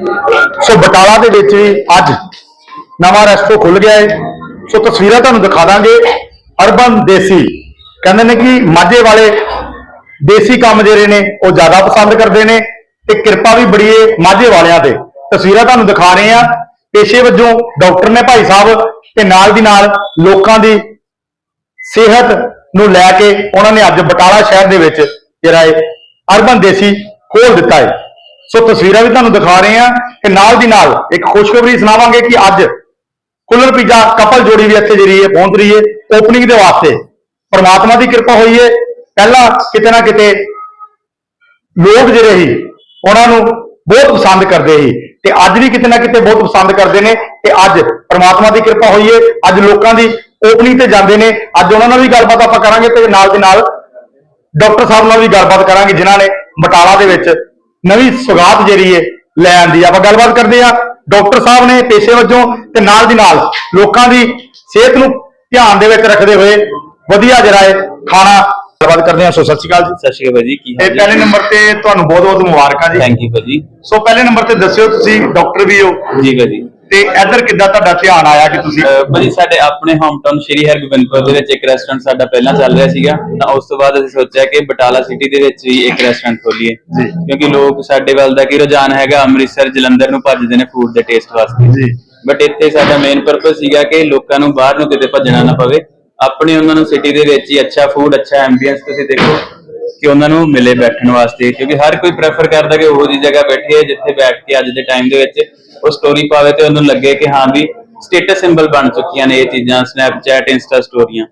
ਸੋ ਬਟਾਲਾ ਦੇ ਵਿੱਚ ਵੀ ਅੱਜ ਨਵਾਂ ਰੈਸਟੋ ਖੁੱਲ ਗਿਆ ਹੈ। ਸੋ ਤਸਵੀਰਾਂ ਤੁਹਾਨੂੰ ਦਿਖਾ ਦਾਂਗੇ। ਅਰਬਨ ਦੇਸੀ। ਕਹਿੰਦੇ ਨੇ ਕਿ ਮਾਝੇ ਵਾਲੇ ਦੇਸੀ ਕੰਮ ਜਿਹੜੇ ਨੇ, ਉਹ ਜ਼ਿਆਦਾ ਪਸੰਦ ਕਰਦੇ ਨੇ ਤੇ ਕਿਰਪਾ ਵੀ ਬੜੀ ਏ ਮਾਝੇ ਵਾਲਿਆਂ ਤੇ। ਤਸਵੀਰਾਂ ਤੁਹਾਨੂੰ ਦਿਖਾ ਰਹੇ ਆ ਪੇਸ਼ੇ ਵਜੋਂ ਡਾਕਟਰ ਨੇ ਭਾਈ ਸਾਹਿਬ ਤੇ ਨਾਲ ਦੀ ਨਾਲ ਲੋਕਾਂ ਦੀ ਸਿਹਤ ਨੂੰ ਲੈ ਕੇ ਉਹਨਾਂ ਨੇ ਅੱਜ ਬਟਾਲਾ ਸ਼ਹਿਰ ਦੇ ਵਿੱਚ ਜਿਹੜਾ ਹੈ ਅਰਬਨ ਦੇਸੀ ਖੋਲ ਦਿੱਤਾ ਹੈ ਸੋ ਤਸਵੀਰਾਂ ਵੀ ਤੁਹਾਨੂੰ ਦਿਖਾ ਰਹੇ ਹਾਂ ਕਿ ਨਾਲ ਦੀ ਨਾਲ ਇੱਕ ਖੁਸ਼ਖਬਰੀ ਸੁਣਾਵਾਂਗੇ ਕਿ ਅੱਜ ਕੁੱਲਰ ਪੀਜ਼ਾ ਕਪਲ ਜੋੜੀ ਵੀ ਇੱਥੇ ਜਿਹੜੀ ਹੈ ਪਹੁੰਚ ਰਹੀ ਹੈ। ਓਪਨਿੰਗ ਦੇ ਵਾਸਤੇ ਪਰਮਾਤਮਾ ਦੀ ਕਿਰਪਾ ਹੋਈ ਹੈ। ਪਹਿਲਾਂ ਕਿਤੇ ਨਾ ਕਿਤੇ ਲੋਕ ਜਿਹੜੇ ਸੀ, ਉਹਨਾਂ ਨੂੰ ਬਹੁਤ ਪਸੰਦ ਕਰਦੇ ਸੀ ਤੇ ਅੱਜ ਵੀ ਕਿਤੇ ਨਾ ਕਿਤੇ ਬਹੁਤ ਪਸੰਦ ਕਰਦੇ ਨੇ ਤੇ ਅੱਜ ਪਰਮਾਤਮਾ ਦੀ ਕਿਰਪਾ ਹੋਈ ਏ ਅੱਜ ਲੋਕਾਂ ਦੀ ਓਪਨਿੰਗ ਤੇ ਜਾਂਦੇ ਨੇ। ਅੱਜ ਉਹਨਾਂ ਨਾਲ ਵੀ ਗੱਲਬਾਤ ਆਪਾਂ ਕਰਾਂਗੇ ਤੇ ਨਾਲ ਦੇ ਨਾਲ ਡਾਕਟਰ ਸਾਹਿਬ ਨਾਲ ਵੀ ਗੱਲਬਾਤ ਕਰਾਂਗੇ ਜਿਨ੍ਹਾਂ ਨੇ ਬਟਾਲਾ ਦੇ ਵਿੱਚ ਨਵੀਂ ਸੁਗਾਤ ਜਿਹੜੀ ਏ ਲੈ ਆਂਦੀ ਆਪਾਂ ਗੱਲਬਾਤ ਕਰਦੇ ਆ ਡਾਕਟਰ ਸਾਹਿਬ ਨੇ ਪੇਸ਼ੇ ਵਜੋਂ ਤੇ ਨਾਲ ਦੀ ਨਾਲ ਲੋਕਾਂ ਦੀ ਸਿਹਤ ਨੂੰ ਧਿਆਨ ਦੇ ਵਿੱਚ ਰੱਖਦੇ ਹੋਏ ਵਧੀਆ ਜਿਹੜਾ ਏ ਖਾਣਾ ਗੱਲਬਾਤ ਕਰਦੇ ਆ। ਸੋ ਸਤਿ ਸ਼੍ਰੀ ਅਕਾਲ ਜੀ। ਸਤਿ ਸ਼੍ਰੀ ਅਕਾਲ ਭਾਜੀ ਕੀ ਤੇ ਪਹਿਲੇ ਨੰਬਰ ਤੇ ਤੁਹਾਨੂੰ ਬਹੁਤ ਬਹੁਤ ਮੁਬਾਰਕਾਂ ਜੀ। ਥੈਂਕ ਯੂ ਭਾਜੀ। ਸੋ ਪਹਿਲੇ ਨੰਬਰ ਤੇ ਦੱਸਿਓ ਤੁਸੀਂ ਡਾਕਟਰ ਵੀ ਹੋ। ਜੀ ਭਾਜੀ। ਤੇ ਇੱਧਰ ਕਿੱਦਾਂ ਤੁਹਾਡਾ ਧਿਆਨ ਆਇਆ ਕਿ ਤੁਸੀਂ ਭਾਜੀ ਸਾਡੇ ਆਪਣੇ ਹੋਮ ਟਾਊਨ ਸ਼੍ਰੀ ਹਰਗੋਬਿੰਦਪੁਰ ਦੇ ਵਿੱਚ ਇੱਕ ਰੈਸਟੋਰੈਂਟ ਸਾਡਾ ਪਹਿਲਾਂ ਚੱਲ ਰਿਹਾ ਸੀਗਾ। ਤਾਂ ਉਸ ਤੋਂ ਬਾਅਦ ਅਸੀਂ ਸੋਚਿਆ ਕਿ ਬਟਾਲਾ ਸਿਟੀ ਦੇ ਵਿੱਚ ਵੀ ਇੱਕ ਰੈਸਟੋਰੈਂਟ ਖੋਲੀਏ। ਕਿਉਂਕਿ ਲੋਕ ਸਾਡੇ ਵੱਲ ਦਾ ਕੀ ਰੁਝਾਨ ਹੈਗਾ ਅੰਮ੍ਰਿਤਸਰ ਜਲੰਧਰ ਨੂੰ ਭੱਜਦੇ ਨੇ ਫੂਡ ਦੇ ਟੇਸਟ ਵਾਸਤੇ। ਜੀ। ਬਟ ਇੱਥੇ ਸਾਡਾ ਮੇਨ ਪਰਪਸ ਸੀਗਾ ਕਿ ਲੋਕਾਂ ਨੂੰ ਬਾਹਰ ਨੂੰ ਕਿਤੇ ਭੱਜਣਾ ਨਾ ਪਵੇ। ਆਪਣੇ ਉਹਨਾਂ ਨੂੰ ਸਿਟੀ ਦੇ ਵਿੱਚ ਹੀ ਅੱਛਾ ਫੂਡ ਅੱਛਾ ਐਂਬੀਐਂਸ ਤੁਸੀਂ ਦੇਖੋ। ਕਿ ਉਹਨਾਂ ਨੂੰ ਮਿਲੇ ਬੈਠਣ ਵਾਸਤੇ ਕਿਉਂਕਿ ਹਰ ਕੋਈ ਪ੍ਰੇਫਰ ਕਰਦਾ ਕਿ ਉਹ ਜੀ ਜਗ੍ਹਾ ਬੈਠੇ ਜਿੱਥੇ ਬੈਠ ਕੇ ਅੱਜ ਦੇ ਟਾਈਮ ਦੇ ਵਿੱਚ ਉਹ ਸਟੋਰੀ ਪਾਵੇ ਤੇ ਉਹਨੂੰ ਲੱਗੇ ਕਿ ਹਾਂ ਵੀ ਸਟੇਟਸ ਸਿੰਬਲ ਬਣ ਚੁੱਕੀਆਂ ਨੇ ਇਹ ਚੀਜ਼ਾਂ ਸਨੈਪਚੈਟ ਇੰਸਟਾ ਸਟੋਰੀਆਂ।